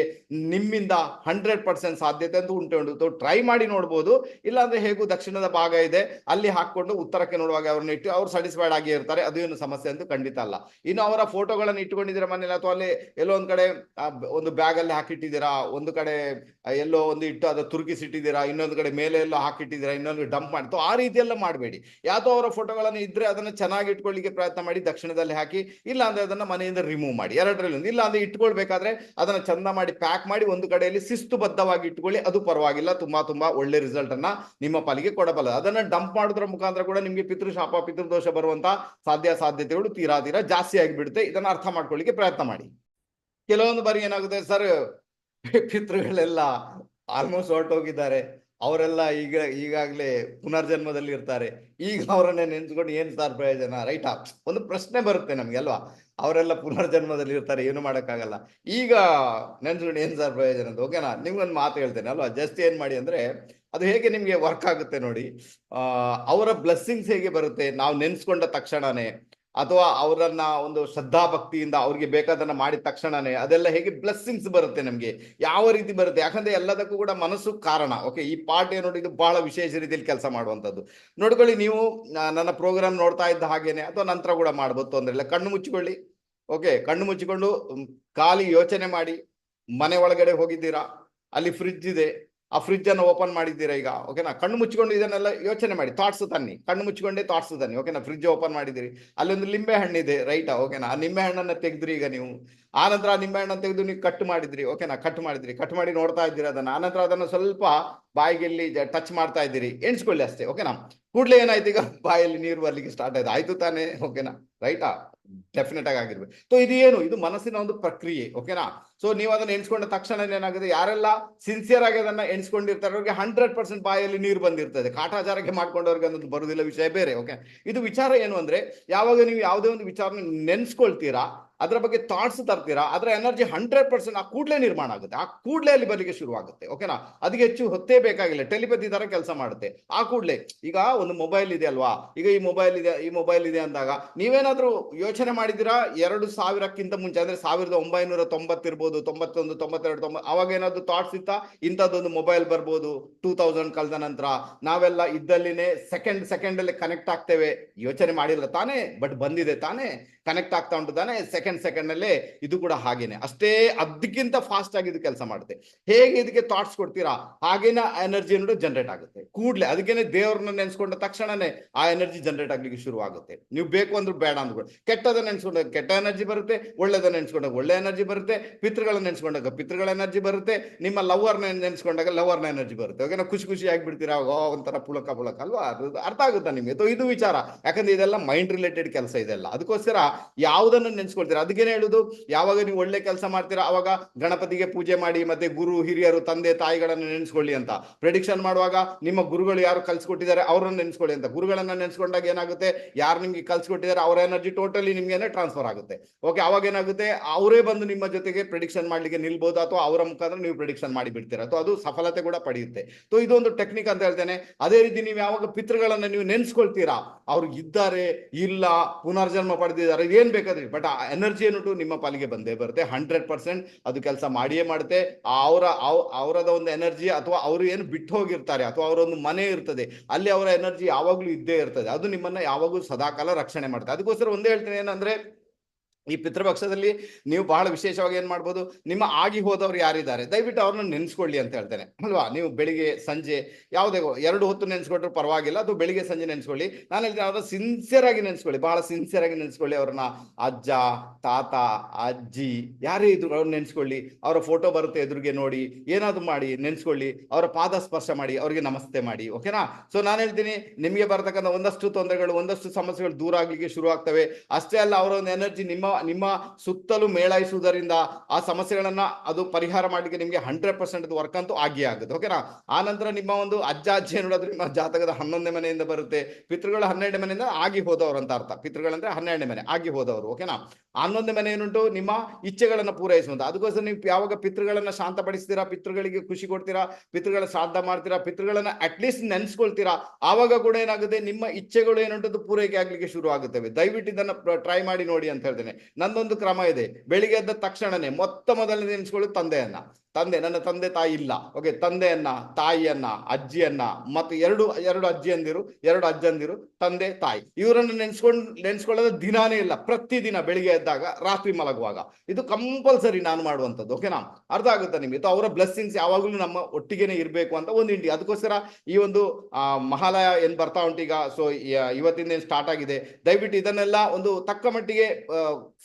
ನಿಮ್ಮಿಂದ ಹಂಡ್ರೆಡ್ ಪರ್ಸೆಂಟ್ ಸಾಧ್ಯತೆ ಅಂತ ಉಂಟು ಉಂಟು. ಟ್ರೈ ಮಾಡಿ ನೋಡ್ಬೋದು. ಇಲ್ಲಾಂದ್ರೆ ಹೇಗೂ ದಕ್ಷಿಣದ ಭಾಗ ಇದೆ. ಅಲ್ಲಿ ಹಾಕೊಂಡು ಉತ್ತರಕ್ಕೆ ನೋಡುವಾಗ ಅವ್ರನ್ನ ಇಟ್ಟು ಅವ್ರು ಸ್ಯಾಟಿಸ್ಫೈಡ್ ಆಗಿ ಇರ್ತಾರೆ. ಅದು ಏನು ಸಮಸ್ಯೆ ಅಂತೂ ಖಂಡಿತ ಅಲ್ಲ. ಇನ್ನು ಅವರ ಫೋಟೋಗಳನ್ನು ಇಟ್ಕೊಂಡಿದ್ದೀರಾ ಮನೇಲಿ ಅಥವಾ ಅಲ್ಲಿ ಎಲ್ಲೋ ಒಂದ್ ಕಡೆ ಒಂದು ಬ್ಯಾಗ್ ಅಲ್ಲಿ ಹಾಕಿಟ್ಟಿದ್ದೀರಾ? ಒಂದು ಕಡೆ ಎಲ್ಲೋ ಒಂದು ಇಟ್ಟು ಅದು ತುರುಕಿಸಿಟ್ಟಿದ್ದೀರಾ? ಇನ್ನೊಂದು ಕಡೆ ಮೇಲೆ ಎಲ್ಲೋ ಹಾಕಿಟ್ಟಿದ್ದೀರಾ? ಇನ್ನೊಂದು ಡಂಪ್ ಮಾಡಿ. ಆ ರೀತಿಯೆಲ್ಲ ಮಾಡಬೇಡಿ. ಯಾವುದೋ ಅವರ ಫೋಟೋಗಳನ್ನು ಇದ್ರೆ ಅದನ್ನ ಚೆನ್ನಾಗಿ ಇಟ್ಕೊಳ್ಳಿಕ್ಕೆ ಪ್ರಯತ್ನ ಮಾಡಿ, ದಕ್ಷಿಣದಲ್ಲಿ ಹಾಕಿ ಇಲ್ಲ ಅಂದ್ರೆ ಅದನ್ನ ಮನೆಯಿಂದ ರಿಮೂವ್ ಮಾಡಿ. ಎರಡರಲ್ಲಿ ಒಂದು ಇಲ್ಲ ಅಂದ್ರೆ ಇಟ್ಕೊಳ್ಬೇಕಾದ್ರೆ ಅದನ್ನ ಚಂದ ಮಾಡಿ ಪ್ಯಾಕ್ ಮಾಡಿ ಒಂದು ಕಡೆಯಲ್ಲಿ ಶಿಸ್ತುಬದ್ಧವಾಗಿ ಇಟ್ಕೊಳ್ಳಿ. ಅದು ಪರವಾಗಿಲ್ಲ. ತುಂಬಾ ತುಂಬಾ ಒಳ್ಳೆ ರಿಸಲ್ಟ್ ಅನ್ನ ನಿಮ್ಮ ಪಾಲಿಗೆ ಕೊಡಬಲ್ಲ ಅದನ್ನ ಡಂಪ್ ಮಾಡೋದ್ರ ಮುಖಾಂತರ ಕೂಡ ನಿಮ್ಗೆ ಪಿತೃಶಾಪ, ಪಿತೃದೋಷ ಬರುವಂತ ಸಾಧ್ಯ ಸಾಧ್ಯತೆಗಳು ತೀರಾ ತೀರಾ ಜಾಸ್ತಿ ಆಗಿಬಿಡುತ್ತೆ. ಇದನ್ನ ಅರ್ಥ ಮಾಡ್ಕೊಳ್ಳಿಕ್ಕೆ ಪ್ರಯತ್ನ ಮಾಡಿ. ಕೆಲವೊಂದು ಬಾರಿ ಏನಾಗುತ್ತೆ ಸರ್, ಪಿತೃಗಳೆಲ್ಲ ಆಲ್ಮೋಸ್ಟ್ ಹೊರಟೋಗಿದ್ದಾರೆ. ಅವರೆಲ್ಲ ಈಗ, ಈಗಾಗಲೇ ಪುನರ್ಜನ್ಮದಲ್ಲಿ ಇರ್ತಾರೆ ಈಗ ಅವರನ್ನೇ ನೆನೆಸ್ಕೊಂಡು ಏನ್ ಸರ್ ಪ್ರಯೋಜನ? ರೈಟ್ ಆ? ಒಂದು ಪ್ರಶ್ನೆ ಬರುತ್ತೆ ನಮ್ಗೆ ಅಲ್ವಾ? ಅವರೆಲ್ಲ ಪುನರ್ಜನ್ಮದಲ್ಲಿ ಇರ್ತಾರೆ ಏನು ಮಾಡೋಕ್ಕಾಗಲ್ಲ. ಈಗ ನೆನೆಸ್ಕೊಂಡು ಏನ್ ಸರ್ ಪ್ರಯೋಜನ ಅಂತ? ಓಕೆನಾ ನಿಮ್ಗೊಂದು ಮಾತು ಹೇಳ್ತೇನೆ ಅಲ್ವಾ? ಜಸ್ಟ್ ಏನ್ ಮಾಡಿ ಅಂದ್ರೆ ಅದು ಹೇಗೆ ನಿಮಗೆ ವರ್ಕ್ ಆಗುತ್ತೆ ನೋಡಿ ಅವರ ಬ್ಲೆಸ್ಸಿಂಗ್ಸ್ ಹೇಗೆ ಬರುತ್ತೆ ನಾವು ನೆನ್ಸ್ಕೊಂಡ ತಕ್ಷಣನೇ, ಅಥವಾ ಅವರನ್ನ ಒಂದು ಶ್ರದ್ಧಾ ಭಕ್ತಿಯಿಂದ ಅವ್ರಿಗೆ ಬೇಕಾದನ್ನ ಮಾಡಿದ ತಕ್ಷಣನೇ, ಅದೆಲ್ಲ ಹೇಗೆ ಬ್ಲೆಸ್ಸಿಂಗ್ಸ್ ಬರುತ್ತೆ ನಮಗೆ, ಯಾವ ರೀತಿ ಬರುತ್ತೆ? ಯಾಕಂದ್ರೆ ಎಲ್ಲದಕ್ಕೂ ಕೂಡ ಮನಸ್ಸು ಕಾರಣ. ಓಕೆ ಈ ಪಾರ್ಟ್ ನೋಡಿ ಇದು ಬಹಳ ವಿಶೇಷ ರೀತಿಯಲ್ಲಿ ಕೆಲಸ ಮಾಡುವಂಥದ್ದು. ನೋಡ್ಕೊಳ್ಳಿ ನೀವು ನನ್ನ ಪ್ರೋಗ್ರಾಮ್ ನೋಡ್ತಾ ಇದ್ದ ಹಾಗೇನೆ, ಅಥವಾ ನಂತರ ಕೂಡ ಮಾಡ್ಬೋದು ತೊಂದರೆ ಇಲ್ಲ. ಕಣ್ಣು ಮುಚ್ಚಿಕೊಳ್ಳಿ. ಓಕೆ ಕಣ್ಣು ಮುಚ್ಚಿಕೊಂಡು ಖಾಲಿ ಯೋಚನೆ ಮಾಡಿ, ಮನೆ ಒಳಗಡೆ ಹೋಗಿದ್ದೀರಾ? ಅಲ್ಲಿ ಫ್ರಿಜ್ ಇದೆ. ಆ ಫ್ರಿಡ್ಜ್ ಅನ್ನು ಓಪನ್ ಮಾಡಿದ್ದೀರಾ ಈಗ? ಓಕೆನಾ ಕಣ್ಣು ಮುಚ್ಚಿಕೊಂಡು ಇದನ್ನೆಲ್ಲ ಯೋಚನೆ ಮಾಡಿ. ಥಾಟ್ಸ್ ತನ್ನಿ. ಕಣ್ಣು ಮುಚ್ಚಿಕೊಂಡೇ ಥಾಟ್ಸ್ ತನ್ನಿ. ಓಕೆನಾ ಫ್ರಿಜ್ ಓಪನ್ ಮಾಡಿದ್ದೀರಿ. ಅಲ್ಲೊಂದು ಲಿಂಬೆ ಹಣ್ಣಿದೆ ರೈಟಾ ಓಕೆನಾ ಆ ನಿಂಬೆ ಹಣ್ಣನ್ನು ತೆಗೆದ್ರಿ ಈಗ ನೀವು. ಆನಂತರ ಆ ನಿಂಬೆ ಹಣ್ಣನ್ನು ತೆಗೆದು ನೀವು ಕಟ್ ಮಾಡಿದ್ರಿ. ಓಕೆನಾ ಕಟ್ ಮಾಡಿದ್ರಿ. ಕಟ್ ಮಾಡಿ ನೋಡ್ತಾ ಇದ್ದೀರಿ ಅದನ್ನ. ಆನಂತರ ಅದನ್ನು ಸ್ವಲ್ಪ ಬಾಯಿಗೆಲ್ಲಿ ಟಚ್ ಮಾಡ್ತಾ ಇದ್ದೀರಿ. ಎಣಿಸ್ಕೊಳ್ಳಿ ಅಷ್ಟೇ. ಓಕೆನಾ ಕೂಡಲೇ ಏನಾಯ್ತು ಈಗ? ಬಾಯಲ್ಲಿ ನೀರು ಬರ್ಲಿಕ್ಕೆ ಸ್ಟಾರ್ಟ್ ಆಯ್ತು. ಆಯ್ತು ತಾನೇ. ಓಕೆನಾ ರೈಟಾ ಡೆಫಿನೆಟ್ ಆಗಿ ಆಗಿರ್ಬೇಕು. ಸೊ ಇದು ಏನು? ಇದು ಮನಸ್ಸಿನ ಒಂದು ಪ್ರಕ್ರಿಯೆ ಓಕೆನಾ ಸೊ ನೀವು ಅದನ್ನ ಎಣಿಸ್ಕೊಂಡ ತಕ್ಷಣ ಏನಾಗುತ್ತೆ ಯಾರೆಲ್ಲ ಸಿನ್ಸಿಯರ್ ಆಗಿ ಅದನ್ನ ಎಣಿಸ್ಕೊಂಡಿರ್ತಾರೆ, ಅವ್ರಿಗೆ ಹಂಡ್ರೆಡ್ ಪರ್ಸೆಂಟ್ ಬಾಯಲ್ಲಿ ನೀರು ಬಂದಿರ್ತದೆ. ಕಾಟಾಚಾರಕ್ಕೆ ಮಾಡ್ಕೊಂಡವ್ರಿಗೆ ಅನ್ನೋದು ಬರುವುದಿಲ್ಲ ವಿಷಯ ಬೇರೆ ಓಕೆ ಇದು ವಿಚಾರ ಏನು ಅಂದ್ರೆ, ಯಾವಾಗ ನೀವು ಯಾವುದೇ ಒಂದು ವಿಚಾರನ ನೆನ್ಸ್ಕೊಳ್ತೀರಾ ಅದರ ಬಗ್ಗೆ ಥಾಟ್ಸ್ ತರ್ತೀರಾ? ಅದರ ಎನರ್ಜಿ ಹಂಡ್ರೆಡ್ ಪರ್ಸೆಂಟ್ ಆ ಕೂಡಲೇ ನಿರ್ಮಾಣ ಆಗುತ್ತೆ. ಆ ಕೂಡಲೇ ಅಲ್ಲಿ ಬರಲಿಕ್ಕೆ ಶುರುವಾಗುತ್ತೆ. ಓಕೆನಾ ಅದಕ್ಕೆ ಹೆಚ್ಚು ಹೊತ್ತೇ ಬೇಕಾಗಿಲ್ಲ. ಟೆಲಿಪತಿ ತರ ಕೆಲಸ ಮಾಡುತ್ತೆ. ಆ ಕೂಡಲೇ. ಈಗ ಒಂದು ಮೊಬೈಲ್ ಇದೆ ಅಲ್ವಾ? ಈಗ ಈ ಮೊಬೈಲ್ ಇದೆ, ಈ ಮೊಬೈಲ್ ಇದೆ ಅಂದಾಗ ನೀವೇನಾದ್ರೂ ಯೋಚನೆ ಮಾಡಿದಿರಾ ಎರಡು ಸಾವಿರಕ್ಕಿಂತ ಮುಂಚೆ, ಅಂದ್ರೆ ಸಾವಿರದ ಒಂಬೈನೂರ ತೊಂಬತ್ತಿರ್ಬೋದು, ತೊಂಬತ್ತೊಂದು, ತೊಂಬತ್ತೆರಡು, ತೊಂಬ, ಅವಾಗ ಏನಾದ್ರು ಥಾಟ್ಸ್ ಇತ್ತಾ? ಇಂಥದ್ದೊಂದು ಮೊಬೈಲ್ ಬರ್ಬೋದು ಟೂ ತೌಸಂಡ್ ಕಳೆದ ನಂತರ. ನಾವೆಲ್ಲ ಇದ್ದಲ್ಲಿನೇ ಸೆಕೆಂಡ್ ಸೆಕೆಂಡ್ ಅಲ್ಲಿ ಕನೆಕ್ಟ್ ಆಗ್ತೇವೆ. ಯೋಚನೆ ಮಾಡಿಲ್ಲ ತಾನೇ ಬಟ್ ಬಂದಿದೆ ತಾನೇ. ಕನೆಕ್ಟ್ ಆಗ್ತಾ ಉಂಟು ತಾನೇ. ಸೆಕೆಂಡ್ ಸೆಕೆಂಡ್ ಅಲ್ಲೇ ಇದು ಕೂಡ ಹಾಗೇನೆ. ಅಷ್ಟೇ ಅದಕ್ಕಿಂತ ಫಾಸ್ಟ್ ಆಗಿ ಇದು ಕೆಲಸ ಮಾಡುತ್ತೆ. ಹೇಗೆ ಇದಕ್ಕೆ ಥಾಟ್ಸ್ ಕೊಡ್ತೀರಾ? ಹಾಗೇನ ಎನರ್ಜಿ ಅನ್ನೋದು ಜನರೇಟ್ ಆಗುತ್ತೆ. ಕೂಡ್ಲೆ ಅದಕ್ಕೇನೆ ದೇವ್ರನ್ನ ನೆನೆಸ್ಕೊಂಡ ತಕ್ಷಣನೇ ಆ ಎನರ್ಜಿ ಜನರೇಟ್ ಆಗ್ಲಿಕ್ಕೆ ಶುರು ಆಗುತ್ತೆ ನೀವು ಬೇಕು ಅಂದ್ರೆ ಬೇಡ ಅಂದ್ಕೊಂಡು ಕೆಟ್ಟದ ನೆನ್ಸ್ಕೊಂಡಾಗ ಕೆಟ್ಟ ಎನರ್ಜಿ ಬರುತ್ತೆ ಒಳ್ಳೆದ ನೆನೆಸ್ಕೊಂಡಾಗ ಒಳ್ಳೆ ಎನರ್ಜಿ ಬರುತ್ತೆ, ಪಿತೃಗಳನ್ನ ನೆನೆಸ್ಕೊಂಡಾಗ ಪಿತೃಗಳ ಎನರ್ಜಿ ಬರುತ್ತೆ, ನಿಮ್ಮ ಲವರ್ನ ನೆನೆಸ್ಕೊಂಡಾಗ ಲವರ್ನ ಎನರ್ಜಿ ಬರುತ್ತೆ. ಓಕೆನಾ? ಖುಷಿ ಖುಷಿ ಆಗ್ಬಿಡ್ತೀರಾ? ಓ, ಒಂಥರ ಪುಳಕ ಪುಳಕ ಅಲ್ವಾ? ಅದು ಅರ್ಥ ಆಗುತ್ತಾ ನಿಮಗೆ? ಇದು ವಿಚಾರ. ಯಾಕಂದ್ರೆ ಇದೆಲ್ಲ ಮೈಂಡ್ ರಿಲೇಟೆಡ್ ಕೆಲಸ ಇದೆಲ್ಲ. ಅದಕ್ಕೋಸ್ಕರ ಯಾವುದನ್ನು ನೆನ್ಸ್ಕೊಳ್ತೀರಾ? ಅದಕ್ಕೇನೆ ಹೇಳುದು? ಯಾವಾಗ ನೀವು ಒಳ್ಳೆ ಕೆಲಸ ಮಾಡ್ತೀರಾ, ಅವಾಗ ಗಣಪತಿಗೆ ಪೂಜೆ ಮಾಡಿ ಮತ್ತೆ ಗುರು, ಹಿರಿಯರು, ತಂದೆ, ತಾಯಿಗಳನ್ನ ನೆನೆಸ್ಕೊಳ್ಳಿ ಅಂತ. ಪ್ರೆಡಿಕ್ಷನ್ ಮಾಡುವಾಗ ನಿಮ್ಮ ಗುರುಗಳು ಯಾರು ಕಲ್ಸ್ಕೊಟ್ಟಿದ್ದಾರೆ ಅವರನ್ನು ನೆನೆಸ್ಕೊಳ್ಳಿ ಅಂತ. ಗುರುಗಳನ್ನ ನೆನೆಸ್ಕೊಂಡಾಗ ಏನಾಗುತ್ತೆ? ಯಾರು ನಿಮ್ಗೆ ಕಲ್ಸ್ಕೊಟ್ಟಿದ್ದಾರೆ ಅವರ ಎನರ್ಜಿ ಟೋಟಲಿ ನಿಮ್ಗೆ ಟ್ರಾನ್ಸ್ಫರ್ ಆಗುತ್ತೆ. ಓಕೆ ಅವಾಗ ಏನಾಗುತ್ತೆ? ಅವರೇ ಬಂದು ನಿಮ್ಮ ಜೊತೆಗೆ ಪ್ರಿಡಿಕ್ಷನ್ ಮಾಡ್ಲಿಕ್ಕೆ ನಿಲ್ಬಹುದು ಅಥವಾ ಅವರ ಮುಖಾಂತರ ನೀವು ಪ್ರಿಡಿಕ್ಷನ್ ಮಾಡಿ ಬಿಡ್ತೀರಾ ಅಥವಾ ಅದು ಸಫಲತೆ ಕೂಡ ಪಡೆಯುತ್ತೆ. ಸೊ ಇದೊಂದು ಟೆಕ್ನಿಕ್ ಅಂತ ಹೇಳ್ತೇನೆ. ಅದೇ ರೀತಿ ನೀವು ಯಾವಾಗ ಪಿತೃಗಳನ್ನ ನೀವು ನೆನ್ಸ್ಕೊಳ್ತೀರಾ? ಅವ್ರು ಇದ್ದಾರೆ, ಇಲ್ಲ, ಪುನರ್ಜನ್ಮ ಪಡೆದಿದ್ದಾರೆ, ಏನ್ ಬೇಕಾದ್ರೆ? ಬಟ್ ಆ ಎನರ್ಜಿ ಏನುಂಟು ನಿಮ್ಮ ಪಾಲಿಗೆ ಬಂದೇ ಬರುತ್ತೆ. ಹಂಡ್ರೆಡ್ ಪರ್ಸೆಂಟ್ ಅದು ಕೆಲಸ ಮಾಡಿಯೇ ಮಾಡುತ್ತೆ. ಅವರ, ಅವ್- ಅವರದ ಒಂದು ಎನರ್ಜಿ ಅಥವಾ ಅವರು ಏನು ಬಿಟ್ಟು ಹೋಗಿರ್ತಾರೆ ಅಥವಾ ಅವರೊಂದು ಮನೆ ಇರ್ತದೆ, ಅಲ್ಲಿ ಅವರ ಎನರ್ಜಿ ಯಾವಾಗಲೂ ಇದ್ದೇ ಇರ್ತದೆ. ಅದು ನಿಮ್ಮನ್ನ ಯಾವಾಗಲೂ ಸದಾಕಾಲ ರಕ್ಷಣೆ ಮಾಡುತ್ತೆ ಅದಕ್ಕೋಸ್ಕರ ಒಂದೇ ಹೇಳ್ತೀನಿ ಏನಂದ್ರೆ ಈ ಪಿತೃಪಕ್ಷದಲ್ಲಿ ನೀವು ಬಹಳ ವಿಶೇಷವಾಗಿ ಏನ್ ಮಾಡ್ಬೋದು, ನಿಮ್ಮ ಆಗಿ ಹೋದವ್ರು ಯಾರಿದ್ದಾರೆ? ದಯವಿಟ್ಟು ಅವ್ರನ್ನ ನೆನೆಸ್ಕೊಳ್ಳಿ ಅಂತ ಹೇಳ್ತೇನೆ. ಅಲ್ವಾ? ನೀವು ಬೆಳಿಗ್ಗೆ, ಸಂಜೆ ಯಾವುದೇ ಎರಡು ಹೊತ್ತು ನೆನೆಸ್ಕೊಂಡ್ರು ಪರವಾಗಿಲ್ಲ. ಅದು ಬೆಳಿಗ್ಗೆ, ಸಂಜೆ ನೆನೆಸ್ಕೊಳ್ಳಿ. ನಾನು ಹೇಳ್ತೀನಿ ಅವ್ರನ್ನ ಸಿನ್ಸಿಯರ್ ಆಗಿ ನೆನೆಸ್ಕೊಳ್ಳಿ. ಬಹಳ ಸಿನ್ಸಿಯರ್ ಆಗಿ ನೆನೆಸ್ಕೊಳ್ಳಿ ಅವ್ರನ್ನ. ಅಜ್ಜ, ತಾತ, ಅಜ್ಜಿ ಯಾರೇ ಇದ್ರು ಅವ್ರನ್ನ ನೆನೆಸ್ಕೊಳ್ಳಿ. ಅವರ ಫೋಟೋ ಬರುತ್ತೆ ಎದುರಿಗೆ ನೋಡಿ. ಏನಾದ್ರು ಮಾಡಿ ನೆನೆಸ್ಕೊಳ್ಳಿ. ಅವರ ಪಾದ ಸ್ಪರ್ಶ ಮಾಡಿ. ಅವರಿಗೆ ನಮಸ್ತೆ ಮಾಡಿ. ಓಕೆನಾ ಸೊ ನಾನು ಹೇಳ್ತೀನಿ, ನಿಮಗೆ ಬರ್ತಕ್ಕಂಥ ಒಂದಷ್ಟು ತೊಂದರೆಗಳು, ಒಂದಷ್ಟು ಸಮಸ್ಯೆಗಳು ದೂರ ಆಗ್ಲಿಕ್ಕೆ ಶುರು ಆಗ್ತವೆ ಅಷ್ಟೇ ಅಲ್ಲ ಅವರ ಒಂದು ಎನರ್ಜಿ ನಿಮ್ಮ ನಿಮ್ಮ ಸುತ್ತಲೂ ಮೇಳೈಸುವುದರಿಂದ ಆ ಸಮಸ್ಯೆಗಳನ್ನ ಅದು ಪರಿಹಾರ ಮಾಡಲಿಕ್ಕೆ ನಿಮಗೆ ಹಂಡ್ರೆಡ್ ಪರ್ಸೆಂಟ್ ವರ್ಕ್ ಅಂತೂ ಆಗಿಯೇ ಆಗುತ್ತೆ. ಓಕೆನಾ ಆ ನಂತರ ನಿಮ್ಮ ಒಂದು ಅಜ್ಜ ಅಜ್ಜಿ ನೋಡೋದು ನಿಮ್ಮ ಜಾತಕದ ಹನ್ನೊಂದನೇ ಮನೆಯಿಂದ ಬರುತ್ತೆ. ಪಿತೃಗಳು ಹನ್ನೆರಡು ಮನೆಯಿಂದ ಆಗಿ ಹೋದವರು ಅಂತ ಅರ್ಥ. ಪಿತೃಗಳಂದ್ರೆ ಹನ್ನೆರಡನೇ ಮನೆ, ಆಗಿ ಹೋದವರು. ಓಕೆನಾ ಹನ್ನೊಂದನೇ ಮನೆ ಏನುಂಟು? ನಿಮ್ಮ ಇಚ್ಛೆಗಳನ್ನ ಪೂರೈಸುವಂತ. ಅದಕ್ಕೋಸ್ಕರ ನೀವು ಯಾವಾಗ ಪಿತೃಗಳನ್ನ ಶಾಂತಪಡಿಸ್ತೀರಾ? ಪಿತೃಗಳಿಗೆ ಖುಷಿ ಕೊಡ್ತೀರಾ? ಪಿತೃಗಳ ಶ್ರಾದ್ದ ಮಾಡ್ತೀರಾ? ಪಿತೃಗಳನ್ನ ಅಟ್ಲೀಸ್ಟ್ ನೆನೆಸ್ಕೊಳ್ತೀರಾ? ಆವಾಗ ಕೂಡ ಏನಾಗುತ್ತೆ? ನಿಮ್ಮ ಇಚ್ಛೆಗಳು ಏನುಂಟು ಪೂರೈಕೆ ಆಗ್ಲಿಕ್ಕೆ ಶುರು ಆಗುತ್ತವೆ. ದಯವಿಟ್ಟು ಇದನ್ನ ಟ್ರೈ ಮಾಡಿ ನೋಡಿ ಅಂತ ಹೇಳ್ತೇನೆ. ನಂದೊಂದು ಕ್ರಮ ಇದೆ. ಬೆಳಿಗ್ಗೆ ಎದ್ದ ತಕ್ಷಣನೇ ಮೊತ್ತ ಮೊದಲನೇ ನೆನೆಸ್ಕೊಳ್ಳೋದು ತಂದೆಯನ್ನ. ತಂದೆ, ನನ್ನ ತಂದೆ ತಾಯಿ ಇಲ್ಲ. ಓಕೆ ತಂದೆಯನ್ನ, ತಾಯಿಯನ್ನ, ಅಜ್ಜಿಯನ್ನ, ಮತ್ತು ಎರಡು ಎರಡು ಅಜ್ಜಿಯಂದಿರು, ಎರಡು ಅಜ್ಜಂದಿರು, ತಂದೆ, ತಾಯಿ. ಇವರನ್ನು ನೆನ್ಸ್ಕೊಂಡ್, ನೆನ್ಸ್ಕೊಳ್ಳೋದ ದಿನಾನೇ ಇಲ್ಲ. ಪ್ರತಿದಿನ ಬೆಳಿಗ್ಗೆ ಎದ್ದಾಗ, ರಾತ್ರಿ ಮಲಗುವಾಗ. ಇದು ಕಂಪಲ್ಸರಿ ನಾನು ಮಾಡುವಂಥದ್ದು. ಓಕೆನಾ ಅರ್ಥ ಆಗುತ್ತಾ ನಿಮಗೆ? ಅವರ ಬ್ಲೆಸ್ಸಿಂಗ್ಸ್ ಯಾವಾಗಲೂ ನಮ್ಮ ಒಟ್ಟಿಗೆನೆ ಇರಬೇಕು ಅಂತ ಒಂದು ಇಂಡಿ ಅದಕ್ಕೋಸ್ಕರ ಈ ಒಂದು ಮಹಾಲಯ ಏನ್ ಬರ್ತಾ ಉಂಟೀಗ ಸೊ ಇವತ್ತಿಂದ ಏನು ಸ್ಟಾರ್ಟ್ ಆಗಿದೆ? ದಯವಿಟ್ಟು ಇದನ್ನೆಲ್ಲ ಒಂದು ತಕ್ಕ ಮಟ್ಟಿಗೆ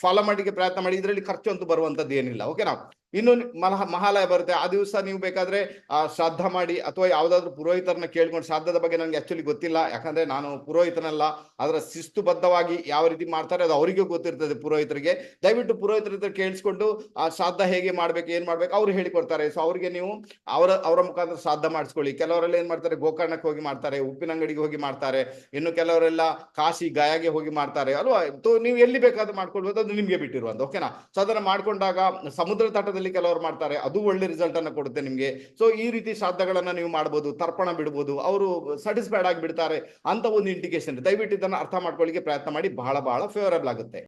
ಫಾಲೋ ಮಾಡಲಿಕ್ಕೆ ಪ್ರಯತ್ನ ಮಾಡಿ. ಇದರಲ್ಲಿ ಖರ್ಚು ಅಂತೂ ಬರುವಂತದ್ದು ಏನಿಲ್ಲ. ಓಕೆನಾ ಇನ್ನು ಮಲಹ, ಮಹಾಲಯ ಬರುತ್ತೆ. ಆ ದಿವಸ ನೀವು ಬೇಕಾದ್ರೆ, ಆ, ಶ್ರಾದ್ದ ಮಾಡಿ ಅಥವಾ ಯಾವ್ದಾದ್ರು ಪುರೋಹಿತರನ್ನ ಕೇಳ್ಕೊಂಡು ಶ್ರಾದ್ದದ ಬಗ್ಗೆ ನನಗೆ ಆಕ್ಚುಲಿ ಗೊತ್ತಿಲ್ಲ. ಯಾಕಂದ್ರೆ ನಾನು ಪುರೋಹಿತನಲ್ಲ. ಅದರ ಶಿಸ್ತುಬದ್ಧವಾಗಿ ಯಾವ ರೀತಿ ಮಾಡ್ತಾರೆ ಅದು ಅವರಿಗೆ ಗೊತ್ತಿರ್ತದೆ ಪುರೋಹಿತರಿಗೆ. ದಯವಿಟ್ಟು ಪುರೋಹಿತರ ಹತ್ರ ಕೇಳಿಸ್ಕೊಂಡು, ಆ, ಶ್ರಾದ್ದ ಹೇಗೆ ಮಾಡ್ಬೇಕು, ಏನ್ ಮಾಡ್ಬೇಕು ಅವ್ರು ಹೇಳಿಕೊಡ್ತಾರೆ. ಸೊ ಅವ್ರಿಗೆ ನೀವು ಅವರ ಅವರ ಮುಖಾಂತರ ಶ್ರಾದ್ದ ಮಾಡಿಸ್ಕೊಳ್ಳಿ. ಕೆಲವರೆಲ್ಲ ಏನ್ ಮಾಡ್ತಾರೆ, ಗೋಕರ್ಣಕ್ಕೆ ಹೋಗಿ ಮಾಡ್ತಾರೆ, ಉಪ್ಪಿನ ಅಂಗಡಿಗೆ ಹೋಗಿ ಮಾಡ್ತಾರೆ. ಇನ್ನು ಕೆಲವರೆಲ್ಲ ಕಾಶಿ, ಗಯಾಗೆ ಹೋಗಿ ಮಾಡ್ತಾರೆ. ಅಲ್ವಾ? ನೀವು ಎಲ್ಲಿ ಬೇಕಾದ್ರೂ ಮಾಡ್ಕೊಳ್ಬೋದು. ಅದು ನಿಮ್ಗೆ ಬಿಟ್ಟಿರುವಂತ. ಓಕೆನಾ ಸೊ ಅದನ್ನ ಮಾಡ್ಕೊಂಡಾಗ ಸಮುದ್ರ ತಟದಲ್ಲಿ ಕೆಲವರು ಮಾಡ್ತಾರೆ, ಅದು ಒಳ್ಳೆ ರಿಸಲ್ಟ್ ಅನ್ನ ಕೊಡುತ್ತೆ ನಿಮಗೆ. ಸೊ ಈ ರೀತಿ ಶ್ರಾದ್ದಗಳನ್ನ ನೀವು ಮಾಡಬಹುದು ತರ್ಪಣ ಬಿಡಬಹುದು ಅವರು ಸ್ಯಾಟಿಸ್ಫೈಡ್ ಆಗಿ ಬಿಡ್ತಾರೆ ಅಂತ ಒಂದು ಇಂಡಿಕೇಶನ್ ದಯವಿಟ್ಟು ಇದನ್ನ ಅರ್ಥ ಮಾಡ್ಕೊಳ್ಳಿಕ್ಕೆ ಪ್ರಯತ್ನ ಮಾಡಿ, ಬಹಳ ಬಹಳ ಫೇವರಬಲ್ ಆಗುತ್ತೆ.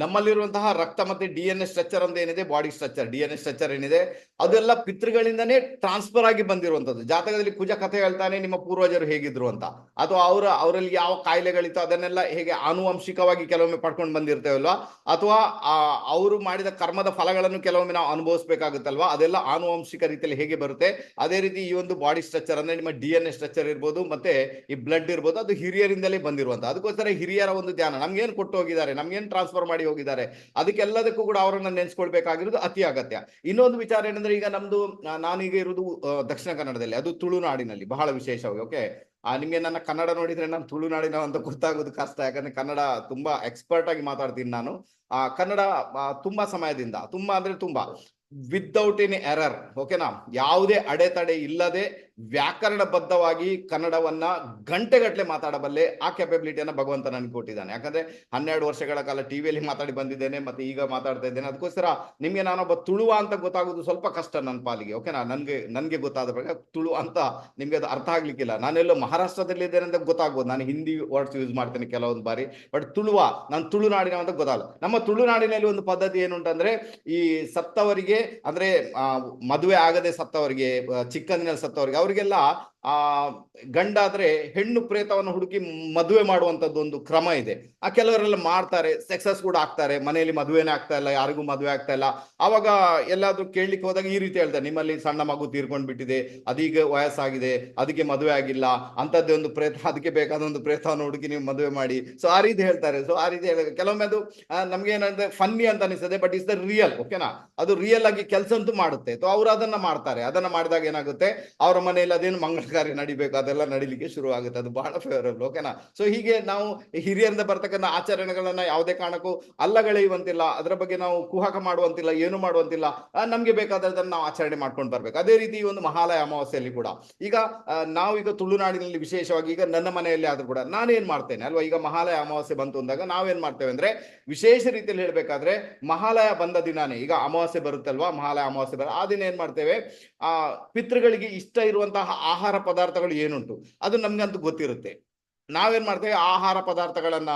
ನಮ್ಮಲ್ಲಿರುವಂತಹ ರಕ್ತ ಮತ್ತೆ ಡಿ ಎನ್ ಎ ಸ್ಟ್ರಕ್ಚರ್ ಅಂತ ಏನಿದೆ, body structure D N A structure ಏನಿದೆ, ಅದೆಲ್ಲ ಪಿತೃಗಳಿಂದನೇ ಟ್ರಾನ್ಸ್ಫರ್ ಆಗಿ ಬಂದಿರುವಂತದ್ದು ಜಾತಕದಲ್ಲಿ ಕುಜ ಕಥೆ ಹೇಳ್ತಾನೆ, ನಿಮ್ಮ ಪೂರ್ವಜರು ಹೇಗಿದ್ರು ಅಂತ. ಅಥವಾ ಅವರ, ಅವರಲ್ಲಿ ಯಾವ ಕಾಯಿಲೆಗಳಿತ್ತು, ಅದನ್ನೆಲ್ಲ ಹೇಗೆ ಆನುವಂಶಿಕವಾಗಿ ಕೆಲವೊಮ್ಮೆ ಪಡ್ಕೊಂಡು ಬಂದಿರ್ತೇವಲ್ವಾ ಅಥವಾ ಅವರು ಮಾಡಿದ ಕರ್ಮದ ಫಲಗಳನ್ನು ಕೆಲವೊಮ್ಮೆ ನಾವು ಅನುಭವಿಸ್ಬೇಕಾಗುತ್ತಲ್ವಾ? ಅದೆಲ್ಲ ಆನುವಂಶಿಕ ರೀತಿಯಲ್ಲಿ ಹೇಗೆ ಬರುತ್ತೆ? ಅದೇ ರೀತಿ ಈ ಒಂದು ಬಾಡಿ ಸ್ಟ್ರಕ್ಚರ್ ಅಂದ್ರೆ ನಿಮ್ಮ ಡಿ ಎನ್ ಎ ಸ್ಟ್ರಕ್ಚರ್ ಇರ್ಬೋದು, ಮತ್ತೆ ಈ ಬ್ಲಡ್ ಇರ್ಬೋದು, ಅದು ಹಿರಿಯರಿಂದಲೇ ಬಂದಿರುವಂತ ಅದಕ್ಕೋಸ್ಕರ ಹಿರಿಯರ ಒಂದು ಧ್ಯಾನ. ನಮ್ಗೇನ್ ಕೊಟ್ಟು ಹೋಗಿದ್ದಾರೆ, ನಮ್ಗೇನ್ ಟ್ರಾನ್ಸ್ಫರ್ ಮಾಡಿ ಹೋಗಿದ್ದಾರೆ. ಅದಕ್ಕೆಲ್ಲದಕ್ಕೂ ಕೂಡ ಅವರನ್ನ ನೆನೆಸ್ಕೊಳ್ಬೇಕಾಗಿರೋದು ಅತಿ ಅಗತ್ಯ. ಇನ್ನೊಂದು ವಿಚಾರ ಏನಂದ್ರೆ ಈಗ ನಮ್ದು ನಾನೀಗ ಇರುವುದು ದಕ್ಷಿಣ ಕನ್ನಡದಲ್ಲಿ. ಅದು ತುಳುನಾಡಿನಲ್ಲಿ, ಬಹಳ ವಿಶೇಷವಾಗಿ, ಓಕೆ? ಆ, ನಿಮಗೆ ನನ್ನ ಕನ್ನಡ ನೋಡಿದ್ರೆ ನಾನು ತುಳುನಾಡಿನ ಅಂತ ಗೊತ್ತಾಗೋದು ಕಷ್ಟ. ಯಾಕಂದ್ರೆ ಕನ್ನಡ ತುಂಬಾ ಎಕ್ಸ್ಪರ್ಟ್ ಆಗಿ ಮಾತಾಡ್ತೀನಿ ನಾನು. ಆ, ಕನ್ನಡ ತುಂಬಾ ಸಮಯದಿಂದ, ತುಂಬಾ ಅಂದ್ರೆ ತುಂಬಾ ವಿದೌಟ್ ಎನಿ ಎರರ್ ಓಕೆನಾ? ಯಾವುದೇ ಅಡೆತಡೆ ಇಲ್ಲದೆ ವ್ಯಾಕರಣಬದ್ಧವಾಗಿ ಕನ್ನಡವನ್ನ ಗಂಟೆಗಟ್ಟಲೆ ಮಾತಾಡಬಲ್ಲೆ ಆ ಕೆಪಬಿಲಿಟಿಯನ್ನ ಭಗವಂತ ನನಗೆ ಕೊಟ್ಟಿದ್ದಾನೆ ಯಾಕಂದ್ರೆ ಹನ್ನೆರಡು ವರ್ಷಗಳ ಕಾಲ ಟಿವಿಯಲ್ಲಿ ಮಾತಾಡಿ ಬಂದಿದ್ದೇನೆ, ಮತ್ತೆ ಈಗ ಮಾತಾಡ್ತಾ ಇದ್ದೇನೆ. ಅದಕ್ಕೋಸ್ಕರ ನಿಮ್ಗೆ ನಾನೊಬ್ಬ ತುಳುವ ಅಂತ ಗೊತ್ತಾಗೋದು ಸ್ವಲ್ಪ ಕಷ್ಟ ನನ್ನ ಪಾಲಿಗೆ ಓಕೆನಾ ನನ್ಗೆ ನನ್ಗೆ ಗೊತ್ತಾದ ಪ್ರಕಾರ ತುಳು ಅಂತ ನಿಮ್ಗೆ ಅದು ಅರ್ಥ ಆಗ್ಲಿಕ್ಕಿಲ್ಲ. ನಾನೆಲ್ಲೋ ಮಹಾರಾಷ್ಟ್ರದಲ್ಲಿ ಇದ್ದೇನೆ ಅಂತ ಗೊತ್ತಾಗ್ಬೋದು. ನಾನು ಹಿಂದಿ ವರ್ಡ್ಸ್ ಯೂಸ್ ಮಾಡ್ತೇನೆ ಕೆಲವೊಂದು ಬಾರಿ ಬಟ್ ತುಳುವ, ನಾನು ತುಳುನಾಡಿನ ಅಂತ ಗೊತ್ತಾಗಲ್ಲ. ನಮ್ಮ ತುಳುನಾಡಿನಲ್ಲಿ ಒಂದು ಪದ್ಧತಿ ಏನು ಏನುಂಟಂದ್ರೆ ಈ ಸತ್ತವರಿಗೆ, ಅಂದ್ರೆ ಮದುವೆ ಆಗದೆ ಸತ್ತವರಿಗೆ ಚಿಕ್ಕಂದಿನಲ್ಲಿ ಸತ್ತವರಿಗೆ ಅವರಿಗೆಲ್ಲ ಆ ಗಂಡಾದ್ರೆ ಹೆಣ್ಣು ಪ್ರೇತವನ್ನು ಹುಡುಕಿ ಮದುವೆ ಮಾಡುವಂತದ್ದು ಒಂದು ಕ್ರಮ ಇದೆ. ಆ ಕೆಲವರೆಲ್ಲ ಮಾಡ್ತಾರೆ ಸಕ್ಸಸ್ ಕೂಡ ಆಗ್ತಾರೆ. ಮನೆಯಲ್ಲಿ ಮದುವೆನೇ ಆಗ್ತಾ ಇಲ್ಲ, ಯಾರಿಗೂ ಮದುವೆ ಆಗ್ತಾ ಇಲ್ಲ. ಅವಾಗ ಎಲ್ಲಾದ್ರೂ ಕೇಳಲಿಕ್ಕೆ ಹೋದಾಗ ಈ ರೀತಿ ಹೇಳ್ತಾರೆ, ನಿಮ್ಮಲ್ಲಿ ಸಣ್ಣ ಮಗು ತೀರ್ಕೊಂಡು ಬಿಟ್ಟಿದೆ ಅದೀಗ ವಯಸ್ಸಾಗಿದೆ, ಅದಕ್ಕೆ ಮದುವೆ ಆಗಿಲ್ಲ, ಅಂತದ್ದೇ ಒಂದು ಪ್ರೇತ ಅದಕ್ಕೆ ಬೇಕಾದ ಒಂದು ಪ್ರೇತವನ್ನು ಹುಡುಕಿ ನೀವು ಮದುವೆ ಮಾಡಿ. ಸೊ ಆ ರೀತಿ ಹೇಳ್ತಾರೆ. ಸೊ ಆ ರೀತಿ ಹೇಳಿದಾಗ ಕೆಲವೊಮ್ಮೆ ಅದು ನಮ್ಗೆ ಏನಂದ್ರೆ ಫನ್ನಿ ಅಂತ ಅನಿಸ್ತದೆ ಬಟ್ ಇಸ್ ದ ರಿಯಲ್ ಓಕೆನಾ ಅದು ರಿಯಲ್ ಆಗಿ ಕೆಲಸ ಅಂತೂ ಮಾಡುತ್ತೆ. ಸೊ ಅವರು ಅದನ್ನ ಮಾಡ್ತಾರೆ. ಅದನ್ನ ಮಾಡಿದಾಗ ಏನಾಗುತ್ತೆ? ಅವರ ಮನೆಯಲ್ಲಿ ಅದೇನು ಮಂಗಳ ಕಾರ್ಯ ನಡಿಬೇಕು, ಅದೆಲ್ಲ ನಡಿಲಿಕ್ಕೆ ಶುರು ಆಗುತ್ತೆ ಅದು ಬಹಳ ಫೇವರಬಲ್ ಓಕೆನಾ ಸೊ ಹೀಗೆ ನಾವು ಹಿರಿಯರಿಂದ ಬರ್ತಕ್ಕಂಥ ಆಚರಣೆಗಳನ್ನ ಯಾವುದೇ ಕಾರಣಕ್ಕೂ ಅಲ್ಲಗಳೆಯುವಂತಿಲ್ಲ, ಅದರ ಬಗ್ಗೆ ನಾವು ಕುಹಕ ಮಾಡುವಂತಿಲ್ಲ, ಏನು ಮಾಡುವಂತಿಲ್ಲ ನಮ್ಗೆ ಬೇಕಾದದನ್ನ ನಾವು ಆಚರಣೆ ಮಾಡ್ಕೊಂಡು ಬರ್ಬೇಕು. ಅದೇ ರೀತಿ ಒಂದು ಮಹಾಲಯ ಅಮಾವಾಸ್ಯೆಯಲ್ಲಿ ಕೂಡ. ಈಗ ನಾವು ಈಗ ತುಳುನಾಡಿನಲ್ಲಿ ವಿಶೇಷವಾಗಿ ಈಗ ನನ್ನ ಮನೆಯಲ್ಲಿ ಆದ್ರೂ ಕೂಡ ನಾನೇನ್ ಮಾಡ್ತೇನೆ? ಅಲ್ವಾ? ಈಗ ಮಹಾಲಯ ಅಮಾವಾಸ್ಯೆ ಬಂತು ಅಂದಾಗ ನಾವೇನ್ ಮಾಡ್ತೇವೆ ಅಂದ್ರೆ ವಿಶೇಷ ರೀತಿಯಲ್ಲಿ ಹೇಳ್ಬೇಕಾದ್ರೆ ಮಹಾಲಯ ಬಂದ ದಿನಾನೇ, ಈಗ ಅಮಾವಾಸ್ಯೆ ಬರುತ್ತಲ್ವಾ? ಮಹಾಲಯ ಅಮಾವಾಸ್ಯೆ ಬರ ಆ ದಿನ ಏನ್ ಮಾಡ್ತೇವೆ? ಆ, ಪಿತೃಗಳಿಗೆ ಇಷ್ಟ ಇರುವಂತಹ ಆಹಾರ ಪದಾರ್ಥಗಳು ಏನುಂಟು? ಅದು ನಮ್ಗಂತೂ ಗೊತ್ತಿರುತ್ತೆ. ನಾವೇನ್ ಮಾಡ್ತೇವೆ? ಆಹಾರ ಪದಾರ್ಥಗಳನ್ನ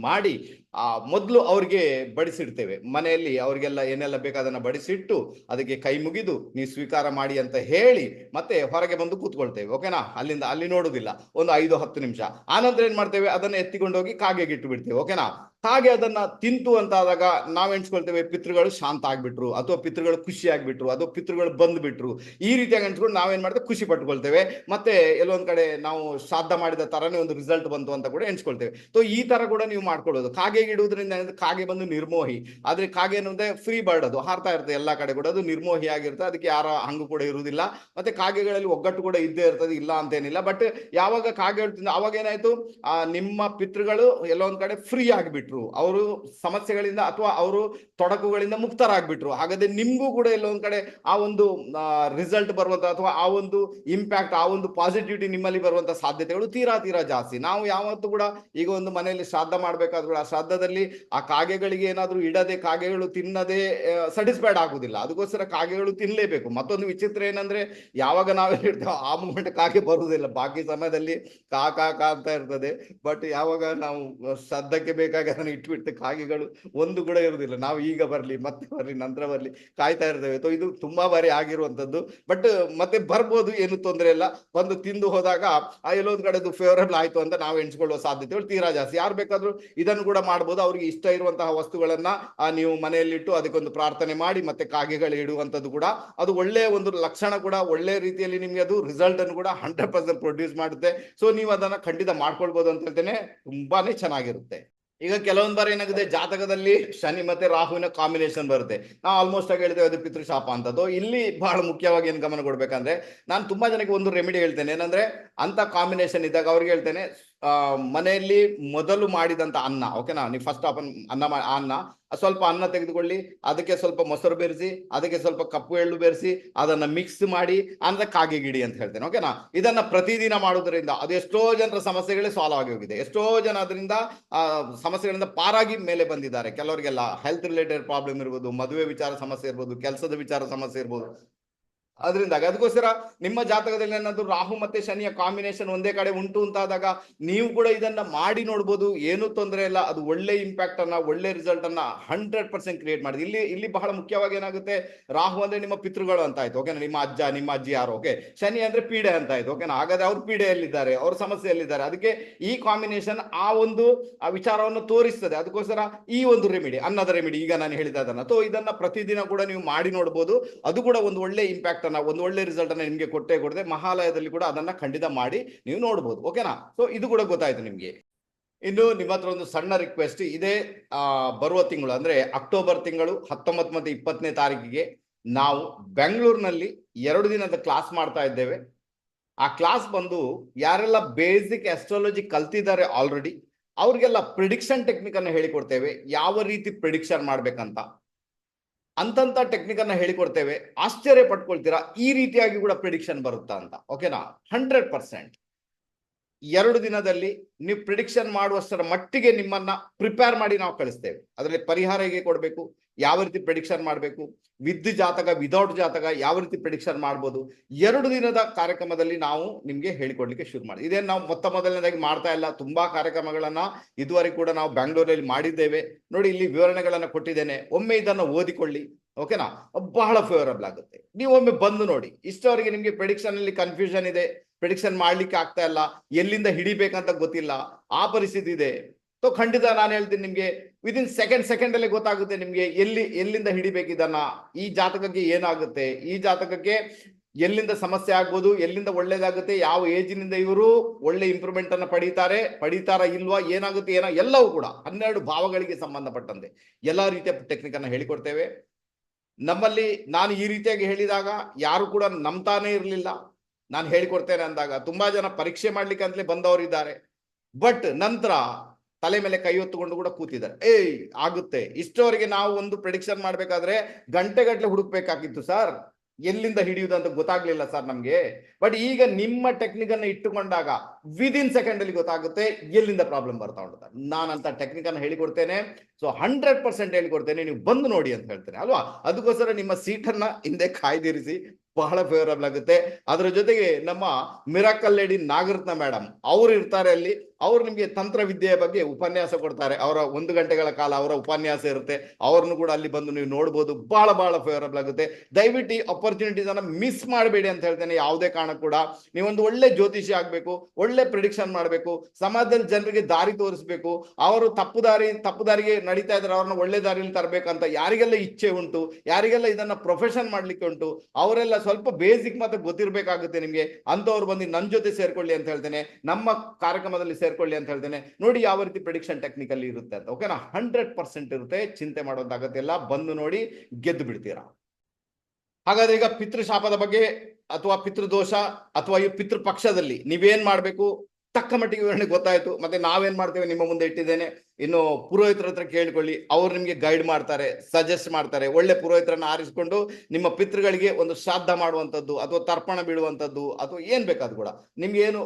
ಮಾಡಿ ಆ, ಮೊದಲು ಅವ್ರಿಗೆ ಬಡಿಸಿಡ್ತೇವೆ. ಮನೆಯಲ್ಲಿ ಅವ್ರಿಗೆಲ್ಲ ಏನೆಲ್ಲ ಬೇಕಾದನ್ನ ಬಡಿಸಿಟ್ಟು ಅದಕ್ಕೆ ಕೈ ಮುಗಿದು ನೀವು ಸ್ವೀಕಾರ ಮಾಡಿ ಅಂತ ಹೇಳಿ ಮತ್ತೆ ಹೊರಗೆ ಬಂದು ಕೂತ್ಕೊಳ್ತೇವೆ. ಓಕೆನಾ ಅಲ್ಲಿಂದ ಅಲ್ಲಿ ನೋಡುದಿಲ್ಲ. ಒಂದು ಐದು ಹತ್ತು ನಿಮಿಷ. ಆನಂತರ ಏನ್ ಮಾಡ್ತೇವೆ? ಅದನ್ನ ಎತ್ತಿಕೊಂಡೋಗಿ ಕಾಗೆಗೆ ಇಟ್ಟು ಬಿಡ್ತೇವೆ ಓಕೆನಾ ಹಾಗೆ ಅದನ್ನ ತಿಂತು ಅಂತ ಆದಾಗ ನಾವ್ ಎಣಿಸ್ಕೊಳ್ತೇವೆ, ಪಿತೃಗಳು ಶಾಂತ ಆಗ್ಬಿಟ್ರು. ಅಥವಾ ಪಿತೃಗಳು ಖುಷಿ ಆಗ್ಬಿಟ್ರು. ಅಥವಾ ಪಿತೃಗಳು ಬಂದ್ಬಿಟ್ರು. ಈ ರೀತಿಯಾಗಿ ಎಣಿಸ್ಕೊಂಡು ನಾವೇನ್ ಮಾಡ್ತೇವೆ? ಖುಷಿ ಪಟ್ಕೊಳ್ತೇವೆ. ಮತ್ತೆ ಎಲ್ಲೊಂದ್ ಕಡೆ ನಾವು ಶ್ರಾದ್ದ ಮಾಡಿದ ತರನೇ ಒಂದು ರಿಸಲ್ಟ್ ಬಂತು ಅಂತ ಕೂಡ ಎಣಿಸ್ಕೊಳ್ತೇವೆ. ಸೊ ಈ ತರ ಕೂಡ ನೀವು ಮಾಡ್ಕೊಳ್ಳೋದು ಕಾಗೆಗೆ ಇಡುವುದರಿಂದ ಕಾಗೆ ಬಂದು ನಿರ್ಮೋಹಿ. ಆದ್ರೆ ಕಾಗೆ ಅನ್ನೋದೇ ಫ್ರೀ ಬರ್ಡ್ ಅದು. ಹಾರ್ತಾ ಇರುತ್ತೆ ಎಲ್ಲಾ ಕಡೆ ಕೂಡ. ಅದು ನಿರ್ಮೋಹಿ ಆಗಿರುತ್ತೆ. ಅದಕ್ಕೆ ಯಾರ ಹಂಗು ಕೂಡ ಇರುವುದಿಲ್ಲ. ಮತ್ತೆ ಕಾಗೆಗಳಲ್ಲಿ ಒಗ್ಗಟ್ಟು ಕೂಡ ಇದ್ದೇ ಇರ್ತದೆ. ಇಲ್ಲ ಅಂತೇನಿಲ್ಲ ಬಟ್ ಯಾವಾಗ ಕಾಗೆ ಹೇಳ್ತಿದ್ದ ಅವಾಗ ಏನಾಯ್ತು? ಆ, ನಿಮ್ಮ ಪಿತೃಗಳು ಎಲ್ಲೊಂದ್ ಕಡೆ ಫ್ರೀ ಆಗಿಬಿಟ್ರು. ಅವರು ಸಮಸ್ಯೆಗಳಿಂದ ಅಥವಾ ಅವರು ತೊಡಕುಗಳಿಂದ ಮುಕ್ತರಾಗ್ಬಿಟ್ರು. ಹಾಗಾದ್ರೆ ನಿಮ್ಗೂ ಕೂಡ ಎಲ್ಲೊಂದ್ ಕಡೆ ಆ ಒಂದು ರಿಸಲ್ಟ್ ಬರುವಂತ ಅಥವಾ ಆ ಒಂದು ಇಂಪ್ಯಾಕ್ಟ್ ಆ ಒಂದು ಪಾಸಿಟಿವಿಟಿ ನಿಮ್ಮಲ್ಲಿ ಬರುವಂತ ಸಾಧ್ಯತೆಗಳು ತೀರಾ ತೀರಾ ಜಾಸ್ತಿ. ನಾವು ಯಾವತ್ತೂ ಕೂಡ ಈಗ ಒಂದು ಮನೆಯಲ್ಲಿ ಶ್ರಾದ್ದ ಮಾಡ್ಬೇಕಾದ್ರೂ ಆ ಆ ಶ್ರಾದ್ದದಲ್ಲಿ ಆ ಕಾಗೆಗಳಿಗೆ ಏನಾದರೂ ಇಡದೆ ಕಾಗೆಗಳು ತಿನ್ನದೆ ಸ್ಯಾಟಿಸ್ಫೈಡ್ ಆಗುದಿಲ್ಲ ಅದಕ್ಕೋಸ್ಕರ ಕಾಗೆಗಳು ತಿನ್ಲೇಬೇಕು. ಮತ್ತೊಂದು ವಿಚಿತ್ರ ಏನಂದ್ರೆ, ಯಾವಾಗ ನಾವೆಲ್ಲ ಇರ್ತೇವೆ ಆ ಮೂಮೆಂಟ್ ಕಾಗೆ ಬರುವುದಿಲ್ಲ. ಬಾಕಿ ಸಮಯದಲ್ಲಿ ಕಾ ಕಾ ಕಾ ಅಂತ ಇರ್ತದೆ. ಬಟ್ ಯಾವಾಗ ನಾವು ಸದ್ದಕ್ಕೆ ಬೇಕಾಗಿ ಅದನ್ನು ಇಟ್ಬಿಡ್ತೇವೆ ಕಾಗೆಗಳು ಒಂದು ಕೂಡ ಇರುವುದಿಲ್ಲ. ನಾವು ಈಗ ಬರ್ಲಿ, ಮತ್ತೆ ಬರ್ಲಿ, ನಂತರ ಬರ್ಲಿ, ಕಾಯ್ತಾ ಇರ್ತೇವೆ. ಇದು ತುಂಬಾ ಬಾರಿ ಆಗಿರುವಂತದ್ದು ಬಟ್ ಮತ್ತೆ ಬರ್ಬೋದು, ಏನು ತೊಂದರೆ ಇಲ್ಲ. ಬಂದು ತಿಂದು ಹೋದಾಗ, ಆ ಕಡೆ ಕಡೆದು ಫೇವರಬಲ್ ಆಯ್ತು ಅಂತ ನಾವು ಎಣಿಸ್ಕೊಳ್ಳುವ ಸಾಧ್ಯತೆಗಳು ತೀರಾ ಜಾಸ್ತಿ. ಯಾರು ಬೇಕಾದ್ರೂ ಇದನ್ನು ಕೂಡ ಮಾಡ್ಬೋದು. ಅವ್ರಿಗೆ ಇಷ್ಟ ಇರುವಂತಹ ವಸ್ತುಗಳನ್ನ ನೀವು ಮನೆಯಲ್ಲಿಟ್ಟು ಅದಕ್ಕೊಂದು ಪ್ರಾರ್ಥನೆ ಮಾಡಿ ಮತ್ತೆ ಕಾಗೆಗಳು ಇಡುವಂಥದ್ದು ಕೂಡ. ಅದು ಒಳ್ಳೆಯ ಒಂದು ಲಕ್ಷಣ ಕೂಡ, ಒಳ್ಳೆ ರೀತಿಯಲ್ಲಿ ನಿಮ್ಗೆ ಅದು ರಿಸಲ್ಟ್ ಅನ್ನು ಕೂಡ ಹಂಡ್ರೆಡ್ ಪರ್ಸೆಂಟ್ ಪ್ರೊಡ್ಯೂಸ್ ಮಾಡುತ್ತೆ. ಸೊ ನೀವು ಅದನ್ನ ಖಂಡಿತ ಮಾಡ್ಕೊಳ್ಬಹುದು ಅಂತ ಹೇಳ್ತೇನೆ. ತುಂಬಾನೇ ಚೆನ್ನಾಗಿರುತ್ತೆ. ಈಗ ಕೆಲವೊಂದ್ ಬಾರಿ ಏನಾಗುತ್ತೆ, ಜಾತಕದಲ್ಲಿ ಶನಿ ಮತ್ತೆ ರಾಹುವಿನ ಕಾಂಬಿನೇಷನ್ ಬರುತ್ತೆ. ನಾವು ಆಲ್ಮೋಸ್ಟ್ ಆಗಿ ಹೇಳ್ತೇವೆ ಅದು ಪಿತೃಶಾಪ ಅಂತದ್ದು. ಇಲ್ಲಿ ಬಹಳ ಮುಖ್ಯವಾಗಿ ಏನು ಗಮನ ಕೊಡ್ಬೇಕಂದ್ರೆ, ನಾನು ತುಂಬಾ ಜನಕ್ಕೆ ಒಂದು ರೆಮಿಡಿ ಹೇಳ್ತೇನೆ. ಏನಂದ್ರೆ, ಅಂತ ಕಾಂಬಿನೇಷನ್ ಇದ್ದಾಗ ಅವ್ರಿಗೆ ಹೇಳ್ತೇನೆ ಮನೆಯಲ್ಲಿ ಮೊದಲು ಮಾಡಿದಂತ ಅನ್ನ ಓಕೆನಾ ನೀವು ಫಸ್ಟ್ ಆಪನ್ ಅನ್ನ ಅನ್ನ ಸ್ವಲ್ಪ ಅನ್ನ ತೆಗೆದುಕೊಳ್ಳಿ, ಅದಕ್ಕೆ ಸ್ವಲ್ಪ ಮೊಸರು ಬೆರೆಸಿ, ಅದಕ್ಕೆ ಸ್ವಲ್ಪ ಕಪ್ಪು ಎಳ್ಳು ಬೆರೆಸಿ, ಅದನ್ನ ಮಿಕ್ಸ್ ಮಾಡಿ, ಅಂದ್ರೆ ಕಾಗೆ ಗಿಡಿ ಅಂತ ಹೇಳ್ತೇನೆ ಓಕೆನಾ ಇದನ್ನ ಪ್ರತಿದಿನ ಮಾಡೋದ್ರಿಂದ ಅದು ಎಷ್ಟೋ ಜನರ ಸಮಸ್ಯೆಗಳೇ ಸಾಲ್ವ್ ಆಗಿ ಹೋಗಿದೆ. ಎಷ್ಟೋ ಜನ ಅದರಿಂದ ಸಮಸ್ಯೆಗಳಿಂದ ಪಾರಾಗಿ ಮೇಲೆ ಬಂದಿದ್ದಾರೆ. ಕೆಲವರಿಗೆಲ್ಲ ಹೆಲ್ತ್ ರಿಲೇಟೆಡ್ ಪ್ರಾಬ್ಲಮ್ ಇರ್ಬೋದು, ಮದುವೆ ವಿಚಾರ ಸಮಸ್ಯೆ ಇರ್ಬೋದು, ಕೆಲಸದ ವಿಚಾರ ಸಮಸ್ಯೆ ಇರ್ಬೋದು. ಅದರಿಂದಾಗಿ ಅದಕ್ಕೋಸ್ಕರ ನಿಮ್ಮ ಜಾತಕದಲ್ಲಿ ಏನಾದ್ರು ರಾಹು ಮತ್ತೆ ಶನಿಯ ಕಾಂಬಿನೇಷನ್ ಒಂದೇ ಕಡೆ ಉಂಟು ಅಂತಾದಾಗ ನೀವು ಕೂಡ ಇದನ್ನ ಮಾಡಿ ನೋಡ್ಬೋದು. ಏನು ತೊಂದರೆ ಇಲ್ಲ. ಅದು ಒಳ್ಳೆ ಇಂಪ್ಯಾಕ್ಟ್ ಅನ್ನ, ಒಳ್ಳೆ ರಿಸಲ್ಟ್ ಅನ್ನ ಹಂಡ್ರೆಡ್ ಪರ್ಸೆಂಟ್ ಕ್ರಿಯೇಟ್ ಮಾಡಿದೆ. ಇಲ್ಲಿ ಇಲ್ಲಿ ಬಹಳ ಮುಖ್ಯವಾಗಿ ಏನಾಗುತ್ತೆ? ರಾಹು ಅಂದ್ರೆ ನಿಮ್ಮ ಪಿತೃಗಳು ಅಂತ ಆಯ್ತು. ಓಕೆನಾ ನಿಮ್ಮ ಅಜ್ಜ, ನಿಮ್ಮ ಅಜ್ಜಿ ಯಾರು? ಓಕೆ ಶನಿ ಅಂದ್ರೆ ಪೀಡೆ ಅಂತ ಆಯ್ತು. ಓಕೆನಾ ಹಾಗಾದ್ರೆ ಅವ್ರು ಪೀಡೆಯಲ್ಲಿದ್ದಾರೆ, ಅವ್ರ ಸಮಸ್ಯೆಯಲ್ಲಿದ್ದಾರೆ. ಅದಕ್ಕೆ ಈ ಕಾಂಬಿನೇಷನ್ ಆ ಒಂದು, ಆ ವಿಚಾರವನ್ನು ತೋರಿಸ್ತದೆ. ಅದಕ್ಕೋಸ್ಕರ ಈ ಒಂದು ರೆಮಿಡಿ ಅನ್ನದ ರೆಮಿಡಿ ಈಗ ನಾನು ಹೇಳಿದ ಅದನ್ನ. ಸೊ ಇದನ್ನ ಪ್ರತಿದಿನ ಕೂಡ ನೀವು ಮಾಡಿ ನೋಡ್ಬೋದು. ಅದು ಕೂಡ ಒಂದು ಒಳ್ಳೆ ಇಂಪ್ಯಾಕ್ಟ್ ಅನ್ನ, ಒಂದು ಒಳ್ಳೆ ರಿಸಲ್ಟ್ ಅನ್ನ ನಿಮ್ಗೆ ಕೊಟ್ಟೆ ಕೊಡದೆ, ಮಹಾಲಯದಲ್ಲಿ ಕೂಡ ಅದನ್ನ ಖಂಡಿತ ಮಾಡಿ ನೀವು ನೋಡಬಹುದು ಓಕೆನಾ ಸೊ ಇದು ಕೂಡ ಗೊತ್ತಾಯ್ತು ನಿಮ್ಗೆ. ಇನ್ನು ನಿಮ್ಮ ಹತ್ರ ಒಂದು ಸಣ್ಣ ರಿಕ್ವೆಸ್ಟ್ ಇದೇ ಬರುವ ತಿಂಗಳು, ಅಂದ್ರೆ ಅಕ್ಟೋಬರ್ ತಿಂಗಳು ಹತ್ತೊಂಬತ್ತು ಮತ್ತೆ ಇಪ್ಪತ್ತನೇ ತಾರೀಕಿಗೆ ನಾವು ಬೆಂಗಳೂರಿನಲ್ಲಿ ಎರಡು ದಿನದ ಕ್ಲಾಸ್ ಮಾಡ್ತಾ ಇದ್ದೇವೆ. ಆ ಕ್ಲಾಸ್ ಬಂದು ಯಾರೆಲ್ಲ ಬೇಸಿಕ್ ಎಸ್ಟ್ರಾಲಜಿ ಕಲ್ತಿದ್ದಾರೆ ಆಲ್ರೆಡಿ ಅವ್ರಿಗೆಲ್ಲ ಪ್ರಿಡಿಕ್ಷನ್ ಟೆಕ್ನಿಕ್ ಅನ್ನು ಹೇಳಿಕೊಡ್ತೇವೆ, ಯಾವ ರೀತಿ ಪ್ರಿಡಿಕ್ಷನ್ ಮಾಡ್ಬೇಕಂತ. ಅಂತಂತ ಟೆಕ್ನಿಕ್ ಅನ್ನ ಹೇಳಿಕೊಡ್ತೇವೆ. ಆಶ್ಚರ್ಯ ಪಟ್ಕೊಳ್ತೀರಾ ಈ ರೀತಿಯಾಗಿ ಕೂಡ ಪ್ರಿಡಿಕ್ಷನ್ ಬರುತ್ತಾ ಅಂತ. ಓಕೆನಾ ಹಂಡ್ರೆಡ್ ಪರ್ಸೆಂಟ್ ಎರಡು ದಿನದಲ್ಲಿ ನೀವು ಪ್ರಿಡಿಕ್ಷನ್ ಮಾಡುವಷ್ಟರ ಮಟ್ಟಿಗೆ ನಿಮ್ಮನ್ನ ಪ್ರಿಪೇರ್ ಮಾಡಿ ನಾವು ಕಳಿಸ್ತೇವೆ. ಅದರಲ್ಲಿ ಪರಿಹಾರ ಹೇಗೆ ಕೊಡಬೇಕು? ಯಾವ ರೀತಿ ಪ್ರಿಡಿಕ್ಷನ್ ಮಾಡಬೇಕು? ವಿದ್ ಜಾತಕ ವಿದೌಟ್ ಜಾತಕ ಯಾವ ರೀತಿ ಪ್ರಿಡಿಕ್ಷನ್ ಮಾಡ್ಬೋದು? ಎರಡು ದಿನದ ಕಾರ್ಯಕ್ರಮದಲ್ಲಿ ನಾವು ನಿಮಗೆ ಹೇಳಿಕೊಡ್ಲಿಕ್ಕೆ ಶುರು ಮಾಡಿ ಇದೇನು ನಾವು ಮೊತ್ತ ಮೊದಲನೇದಾಗಿ ಮಾಡ್ತಾ ಇಲ್ಲ. ತುಂಬಾ ಕಾರ್ಯಕ್ರಮಗಳನ್ನ ಇದುವರೆಗೆ ಕೂಡ ನಾವು ಬ್ಯಾಂಗ್ಳೂರಲ್ಲಿ ಮಾಡಿದ್ದೇವೆ. ನೋಡಿ, ಇಲ್ಲಿ ವಿವರಣೆಗಳನ್ನ ಕೊಟ್ಟಿದ್ದೇನೆ. ಒಮ್ಮೆ ಇದನ್ನು ಓದಿಕೊಳ್ಳಿ. ಓಕೆನಾ? ಬಹಳ ಫೇವರಬಲ್ ಆಗುತ್ತೆ. ನೀವು ಒಮ್ಮೆ ಬಂದು ನೋಡಿ. ಇಷ್ಟವರೆಗೆ ನಿಮಗೆ ಪ್ರಿಡಿಕ್ಷನ್ ಅಲ್ಲಿ ಕನ್ಫ್ಯೂಷನ್ ಇದೆ. ಪ್ರಿಡಿಕ್ಷನ್ ಮಾಡ್ಲಿಕ್ಕೆ ಆಗ್ತಾ ಇಲ್ಲ. ಎಲ್ಲಿಂದ ಹಿಡಿಬೇಕಂತ ಗೊತ್ತಿಲ್ಲ. ಆ ಪರಿಸ್ಥಿತಿ ಇದೆ. ಸೊ ಖಂಡಿತ ನಾನು ಹೇಳ್ತೀನಿ ನಿಮ್ಗೆ ವಿದಿನ್ ಸೆಕೆಂಡ್ ಸೆಕೆಂಡ್ ಅಲ್ಲಿ ಗೊತ್ತಾಗುತ್ತೆ ನಿಮ್ಗೆ ಎಲ್ಲಿ, ಎಲ್ಲಿಂದ ಹಿಡಿಬೇಕಿದನ್ನ ಈ ಜಾತಕಕ್ಕೆ ಏನಾಗುತ್ತೆ? ಈ ಜಾತಕಕ್ಕೆ ಎಲ್ಲಿಂದ ಸಮಸ್ಯೆ ಆಗ್ಬೋದು? ಎಲ್ಲಿಂದ ಒಳ್ಳೇದಾಗುತ್ತೆ? ಯಾವ ಏಜಿನಿಂದ ಇವರು ಒಳ್ಳೆ ಇಂಪ್ರೂವ್ಮೆಂಟ್ ಅನ್ನ ಪಡೀತಾರೆ? ಪಡೀತಾರ ಇಲ್ವಾ? ಏನಾಗುತ್ತೆ? ಏನೋ ಎಲ್ಲವೂ ಕೂಡ, ಹನ್ನೆರಡು ಭಾವಗಳಿಗೆ ಸಂಬಂಧಪಟ್ಟಂತೆ ಎಲ್ಲ ರೀತಿಯ ಟೆಕ್ನಿಕ್ ಅನ್ನ ಹೇಳಿಕೊಡ್ತೇವೆ. ನಮ್ಮಲ್ಲಿ ನಾನು ಈ ರೀತಿಯಾಗಿ ಹೇಳಿದಾಗ ಯಾರು ಕೂಡ ನಂಬ್ತಾನೇ ಇರಲಿಲ್ಲ. ನಾನು ಹೇಳಿಕೊಡ್ತೇನೆ ಅಂದಾಗ ತುಂಬಾ ಜನ ಪರೀಕ್ಷೆ ಮಾಡ್ಲಿಕ್ಕೆ ಅಂತಲೇ ಬಂದವರಿದ್ದಾರೆ. ಬಟ್ ನಂತರ ತಲೆ ಮೇಲೆ ಕೈ ಹೊತ್ತುಕೊಂಡು ಕೂಡ ಕೂತಿದ್ದಾರೆ. ಏಯ್, ಆಗುತ್ತೆ. ಇಷ್ಟವರೆಗೆ ನಾವು ಒಂದು ಪ್ರಿಡಿಕ್ಷನ್ ಮಾಡ್ಬೇಕಾದ್ರೆ ಗಂಟೆಗಟ್ಟಲೆ ಹುಡುಕ್ಬೇಕಾಗಿತ್ತು ಸರ್ ಎಲ್ಲಿಂದ ಹಿಡಿಯುವುದು ಅಂತ ಗೊತ್ತಾಗ್ಲಿಲ್ಲ ಸರ್ ನಮ್ಗೆ. ಬಟ್ ಈಗ ನಿಮ್ಮ ಟೆಕ್ನಿಕ್ ಅನ್ನ ಇಟ್ಟುಕೊಂಡಾಗ ವಿದಿನ್ ಸೆಕೆಂಡ್ ಅಲ್ಲಿ ಗೊತ್ತಾಗುತ್ತೆ ಎಲ್ಲಿಂದ ಪ್ರಾಬ್ಲಮ್ ಬರ್ತಾ ಉಂಟು ನಾನಂತ ಟೆಕ್ನಿಕ್ ಅನ್ನ ಹೇಳಿಕೊಡ್ತೇನೆ. ಸೊ ಹಂಡ್ರೆಡ್ ಪರ್ಸೆಂಟ್ ಹೇಳಿಕೊಡ್ತೇನೆ. ನೀವು ಬಂದು ನೋಡಿ ಅಂತ ಹೇಳ್ತೇನೆ, ಅಲ್ವಾ? ಅದಕ್ಕೋಸ್ಕರ ನಿಮ್ಮ ಸೀಟನ್ನ ಹಿಂದೆ ಕಾಯ್ದಿರಿಸಿ ಬಹಳ ಫೇವರಬಲ್ ಆಗುತ್ತೆ. ಅದರ ಜೊತೆಗೆ ನಮ್ಮ ಮಿರಾಕಲ್ ಲೇಡಿ ನಾಗರತ್ನ ಮೇಡಮ್ ಅವ್ರು ಇರ್ತಾರೆ ಅಲ್ಲಿ. ಅವ್ರು ನಿಮಗೆ ತಂತ್ರ ವಿದ್ಯೆಯ ಬಗ್ಗೆ ಉಪನ್ಯಾಸ ಕೊಡ್ತಾರೆ. ಅವರ ಒಂದು ಗಂಟೆಗಳ ಕಾಲ ಅವರ ಉಪನ್ಯಾಸ ಇರುತ್ತೆ. ಅವ್ರನ್ನು ಕೂಡ ಅಲ್ಲಿ ಬಂದು ನೀವು ನೋಡ್ಬೋದು. ಬಹಳ ಬಹಳ ಫೇವರಬಲ್ ಆಗುತ್ತೆ. ದಯವಿಟ್ಟು ಈ ಅಪರ್ಚುನಿಟೀಸ್ ಅನ್ನ ಮಿಸ್ ಮಾಡಬೇಡಿ ಅಂತ ಹೇಳ್ತೇನೆ. ಯಾವುದೇ ಕಾರಣ ಕೂಡ. ನೀವೊಂದು ಒಳ್ಳೆ ಜ್ಯೋತಿಷಿ ಆಗ್ಬೇಕು, ಒಳ್ಳೆ ಪ್ರಿಡಿಕ್ಷನ್ ಮಾಡಬೇಕು. ಸಮಾಜದಲ್ಲಿ ಜನರಿಗೆ ದಾರಿ ತೋರಿಸ್ಬೇಕು. ಅವರು ತಪ್ಪು ದಾರಿ, ತಪ್ಪು ದಾರಿಗೆ ನಡೀತಾ ಇದ್ದಾರೆ ಅವ್ರನ್ನ ಒಳ್ಳೆ ದಾರಿಯಲ್ಲಿ ತರಬೇಕಂತ ಯಾರಿಗೆಲ್ಲ ಇಚ್ಛೆ ಉಂಟು, ಯಾರಿಗೆಲ್ಲ ಇದನ್ನ ಪ್ರೊಫೆಷನ್ ಮಾಡ್ಲಿಕ್ಕೆ ಉಂಟು, ಅವರೆಲ್ಲ ಸ್ವಲ್ಪ ಬೇಸಿಕ್ ಮಾತ್ರ ಗೊತ್ತಿರಬೇಕಾಗುತ್ತೆ ನಿಮಗೆ. ಅಂತವ್ರು ಬಂದು ನನ್ನ ಜೊತೆ ಸೇರ್ಕೊಳ್ಳಿ ಅಂತ ಹೇಳ್ತೇನೆ, ನಮ್ಮ ಕಾರ್ಯಕ್ರಮದಲ್ಲಿ ಸೇರ್ಕೊಳ್ಳಿ ಅಂತ ಹೇಳ್ತೇನೆ. ನೋಡಿ ಯಾವ ರೀತಿ ಪ್ರಿಡಿಕ್ಷನ್ ಟೆಕ್ನಿಕಲ್ಲಿ ಇರುತ್ತೆ ಅಂತ ಓಕೆನಾ ಹಂಡ್ರೆಡ್ ಪರ್ಸೆಂಟ್ ಇರುತ್ತೆ, ಚಿಂತೆ ಮಾಡುವಂತ ಅಗತ್ಯ ಇಲ್ಲ, ಬಂದು ನೋಡಿ ಗೆದ್ದು ಬಿಡ್ತೀರಾ? ಹಾಗಾದ್ರೆ ಈಗ ಪಿತೃಶಾಪದ ಬಗ್ಗೆ, ಅಥವಾ ಪಿತೃದೋಷ, ಅಥವಾ ಈ ಪಿತೃ ಪಕ್ಷದಲ್ಲಿ ನೀವೇನ್ ಮಾಡ್ಬೇಕು? ತಕ್ಕ ಮಟ್ಟಿಗೆ ವಿವರಣೆ ಗೊತ್ತಾಯ್ತು. ಮತ್ತೆ ನಾವೇನ್ ಮಾಡ್ತೇವೆ? ನಿಮ್ಮ ಮುಂದೆ ಇಟ್ಟಿದ್ದೇನೆ. ಇನ್ನು ಪುರೋಹಿತರ ಹತ್ರ ಕೇಳ್ಕೊಳ್ಳಿ. ಅವ್ರು ನಿಮ್ಗೆ ಗೈಡ್ ಮಾಡ್ತಾರೆ ಸಜೆಸ್ಟ್ ಮಾಡ್ತಾರೆ. ಒಳ್ಳೆ ಪುರೋಹಿತರನ್ನ ಆರಿಸಿಕೊಂಡು ನಿಮ್ಮ ಪಿತೃಗಳಿಗೆ ಒಂದು ಶ್ರಾದ್ದ ಮಾಡುವಂಥದ್ದು ಅಥವಾ ತರ್ಪಣ ಬೀಳುವಂಥದ್ದು ಅಥವಾ ಏನ್ ಬೇಕಾದ್ರು ಕೂಡ. ನಿಮ್ಗೆ ಏನು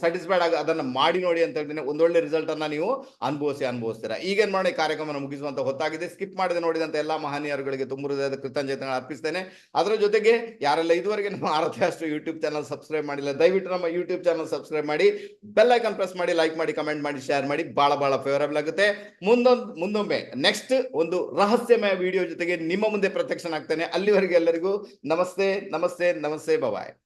ಸ್ಯಾಟಿಸ್ಫೈಡ್ ಆಗ ಅದನ್ನ ಮಾಡಿ ನೋಡಿ ಅಂತ ಹೇಳ್ತೀನಿ. ಒಂದೊಳ್ಳೆ ರಿಸಲ್ಟ್ ಅನ್ನ ನೀವು ಅನುಭವಿಸಿ ಅನುಭವಿಸ್ತೀರಾ. ಈಗೇನ್ ಮಾಡಿ ಕಾರ್ಯಕ್ರಮವನ್ನು ಮುಗಿಸುವಂತ ಹೊತ್ತಾಗಿದೆ. ಸ್ಕಿಪ್ ಮಾಡದೆ ನೋಡಿದಂತ ಎಲ್ಲಾ ಮಹನೀಯರುಗಳಿಗೆ ತುಂಬ ಹೃದಯದ ಅರ್ಪಿಸ್ತೇನೆ. ಅದರ ಜೊತೆಗೆ ಯಾರೆಲ್ಲ ಇದುವರೆಗೆ ನಮ್ಮ ಆರತಿ ಅಷ್ಟು ಯೂಟ್ಯೂಬ್ ಚಾನಲ್ ಸಬ್ಸ್ಕ್ರೈಬ್ ಮಾಡಿಲ್ಲ, ದಯವಿಟ್ಟು ನಮ್ಮ ಯೂಟ್ಯೂಬ್ ಚಾನಲ್ ಸಬ್ಸ್ಕ್ರೈಬ್ ಮಾಡಿ. ಬೆಲ್ ಐಕನ್ ಪ್ರೆಸ್ ಮಾಡಿ ಲೈಕ್ ಮಾಡಿ ಕಮೆಂಟ್ ಮಾಡಿ ಶೇರ್ ಮಾಡಿ ಬಹಳ ಬಹಳ ಫೇವರಬಲ್ ಆಗುತ್ತೆ. ಮುಂದೊಂದು, ಮುಂದೊಮ್ಮೆ ನೆಕ್ಸ್ಟ್ ಒಂದು ರಹಸ್ಯಮಯ ವಿಡಿಯೋ ಜೊತೆಗೆ ನಿಮ್ಮ ಮುಂದೆ ಪ್ರತ್ಯಕ್ಷನಾಗ್ತೇನೆ. ಅಲ್ಲಿವರೆಗೆ ಎಲ್ಲರಿಗೂ ನಮಸ್ತೆ ನಮಸ್ತೆ ನಮಸ್ತೆ ಬಬಾಯ್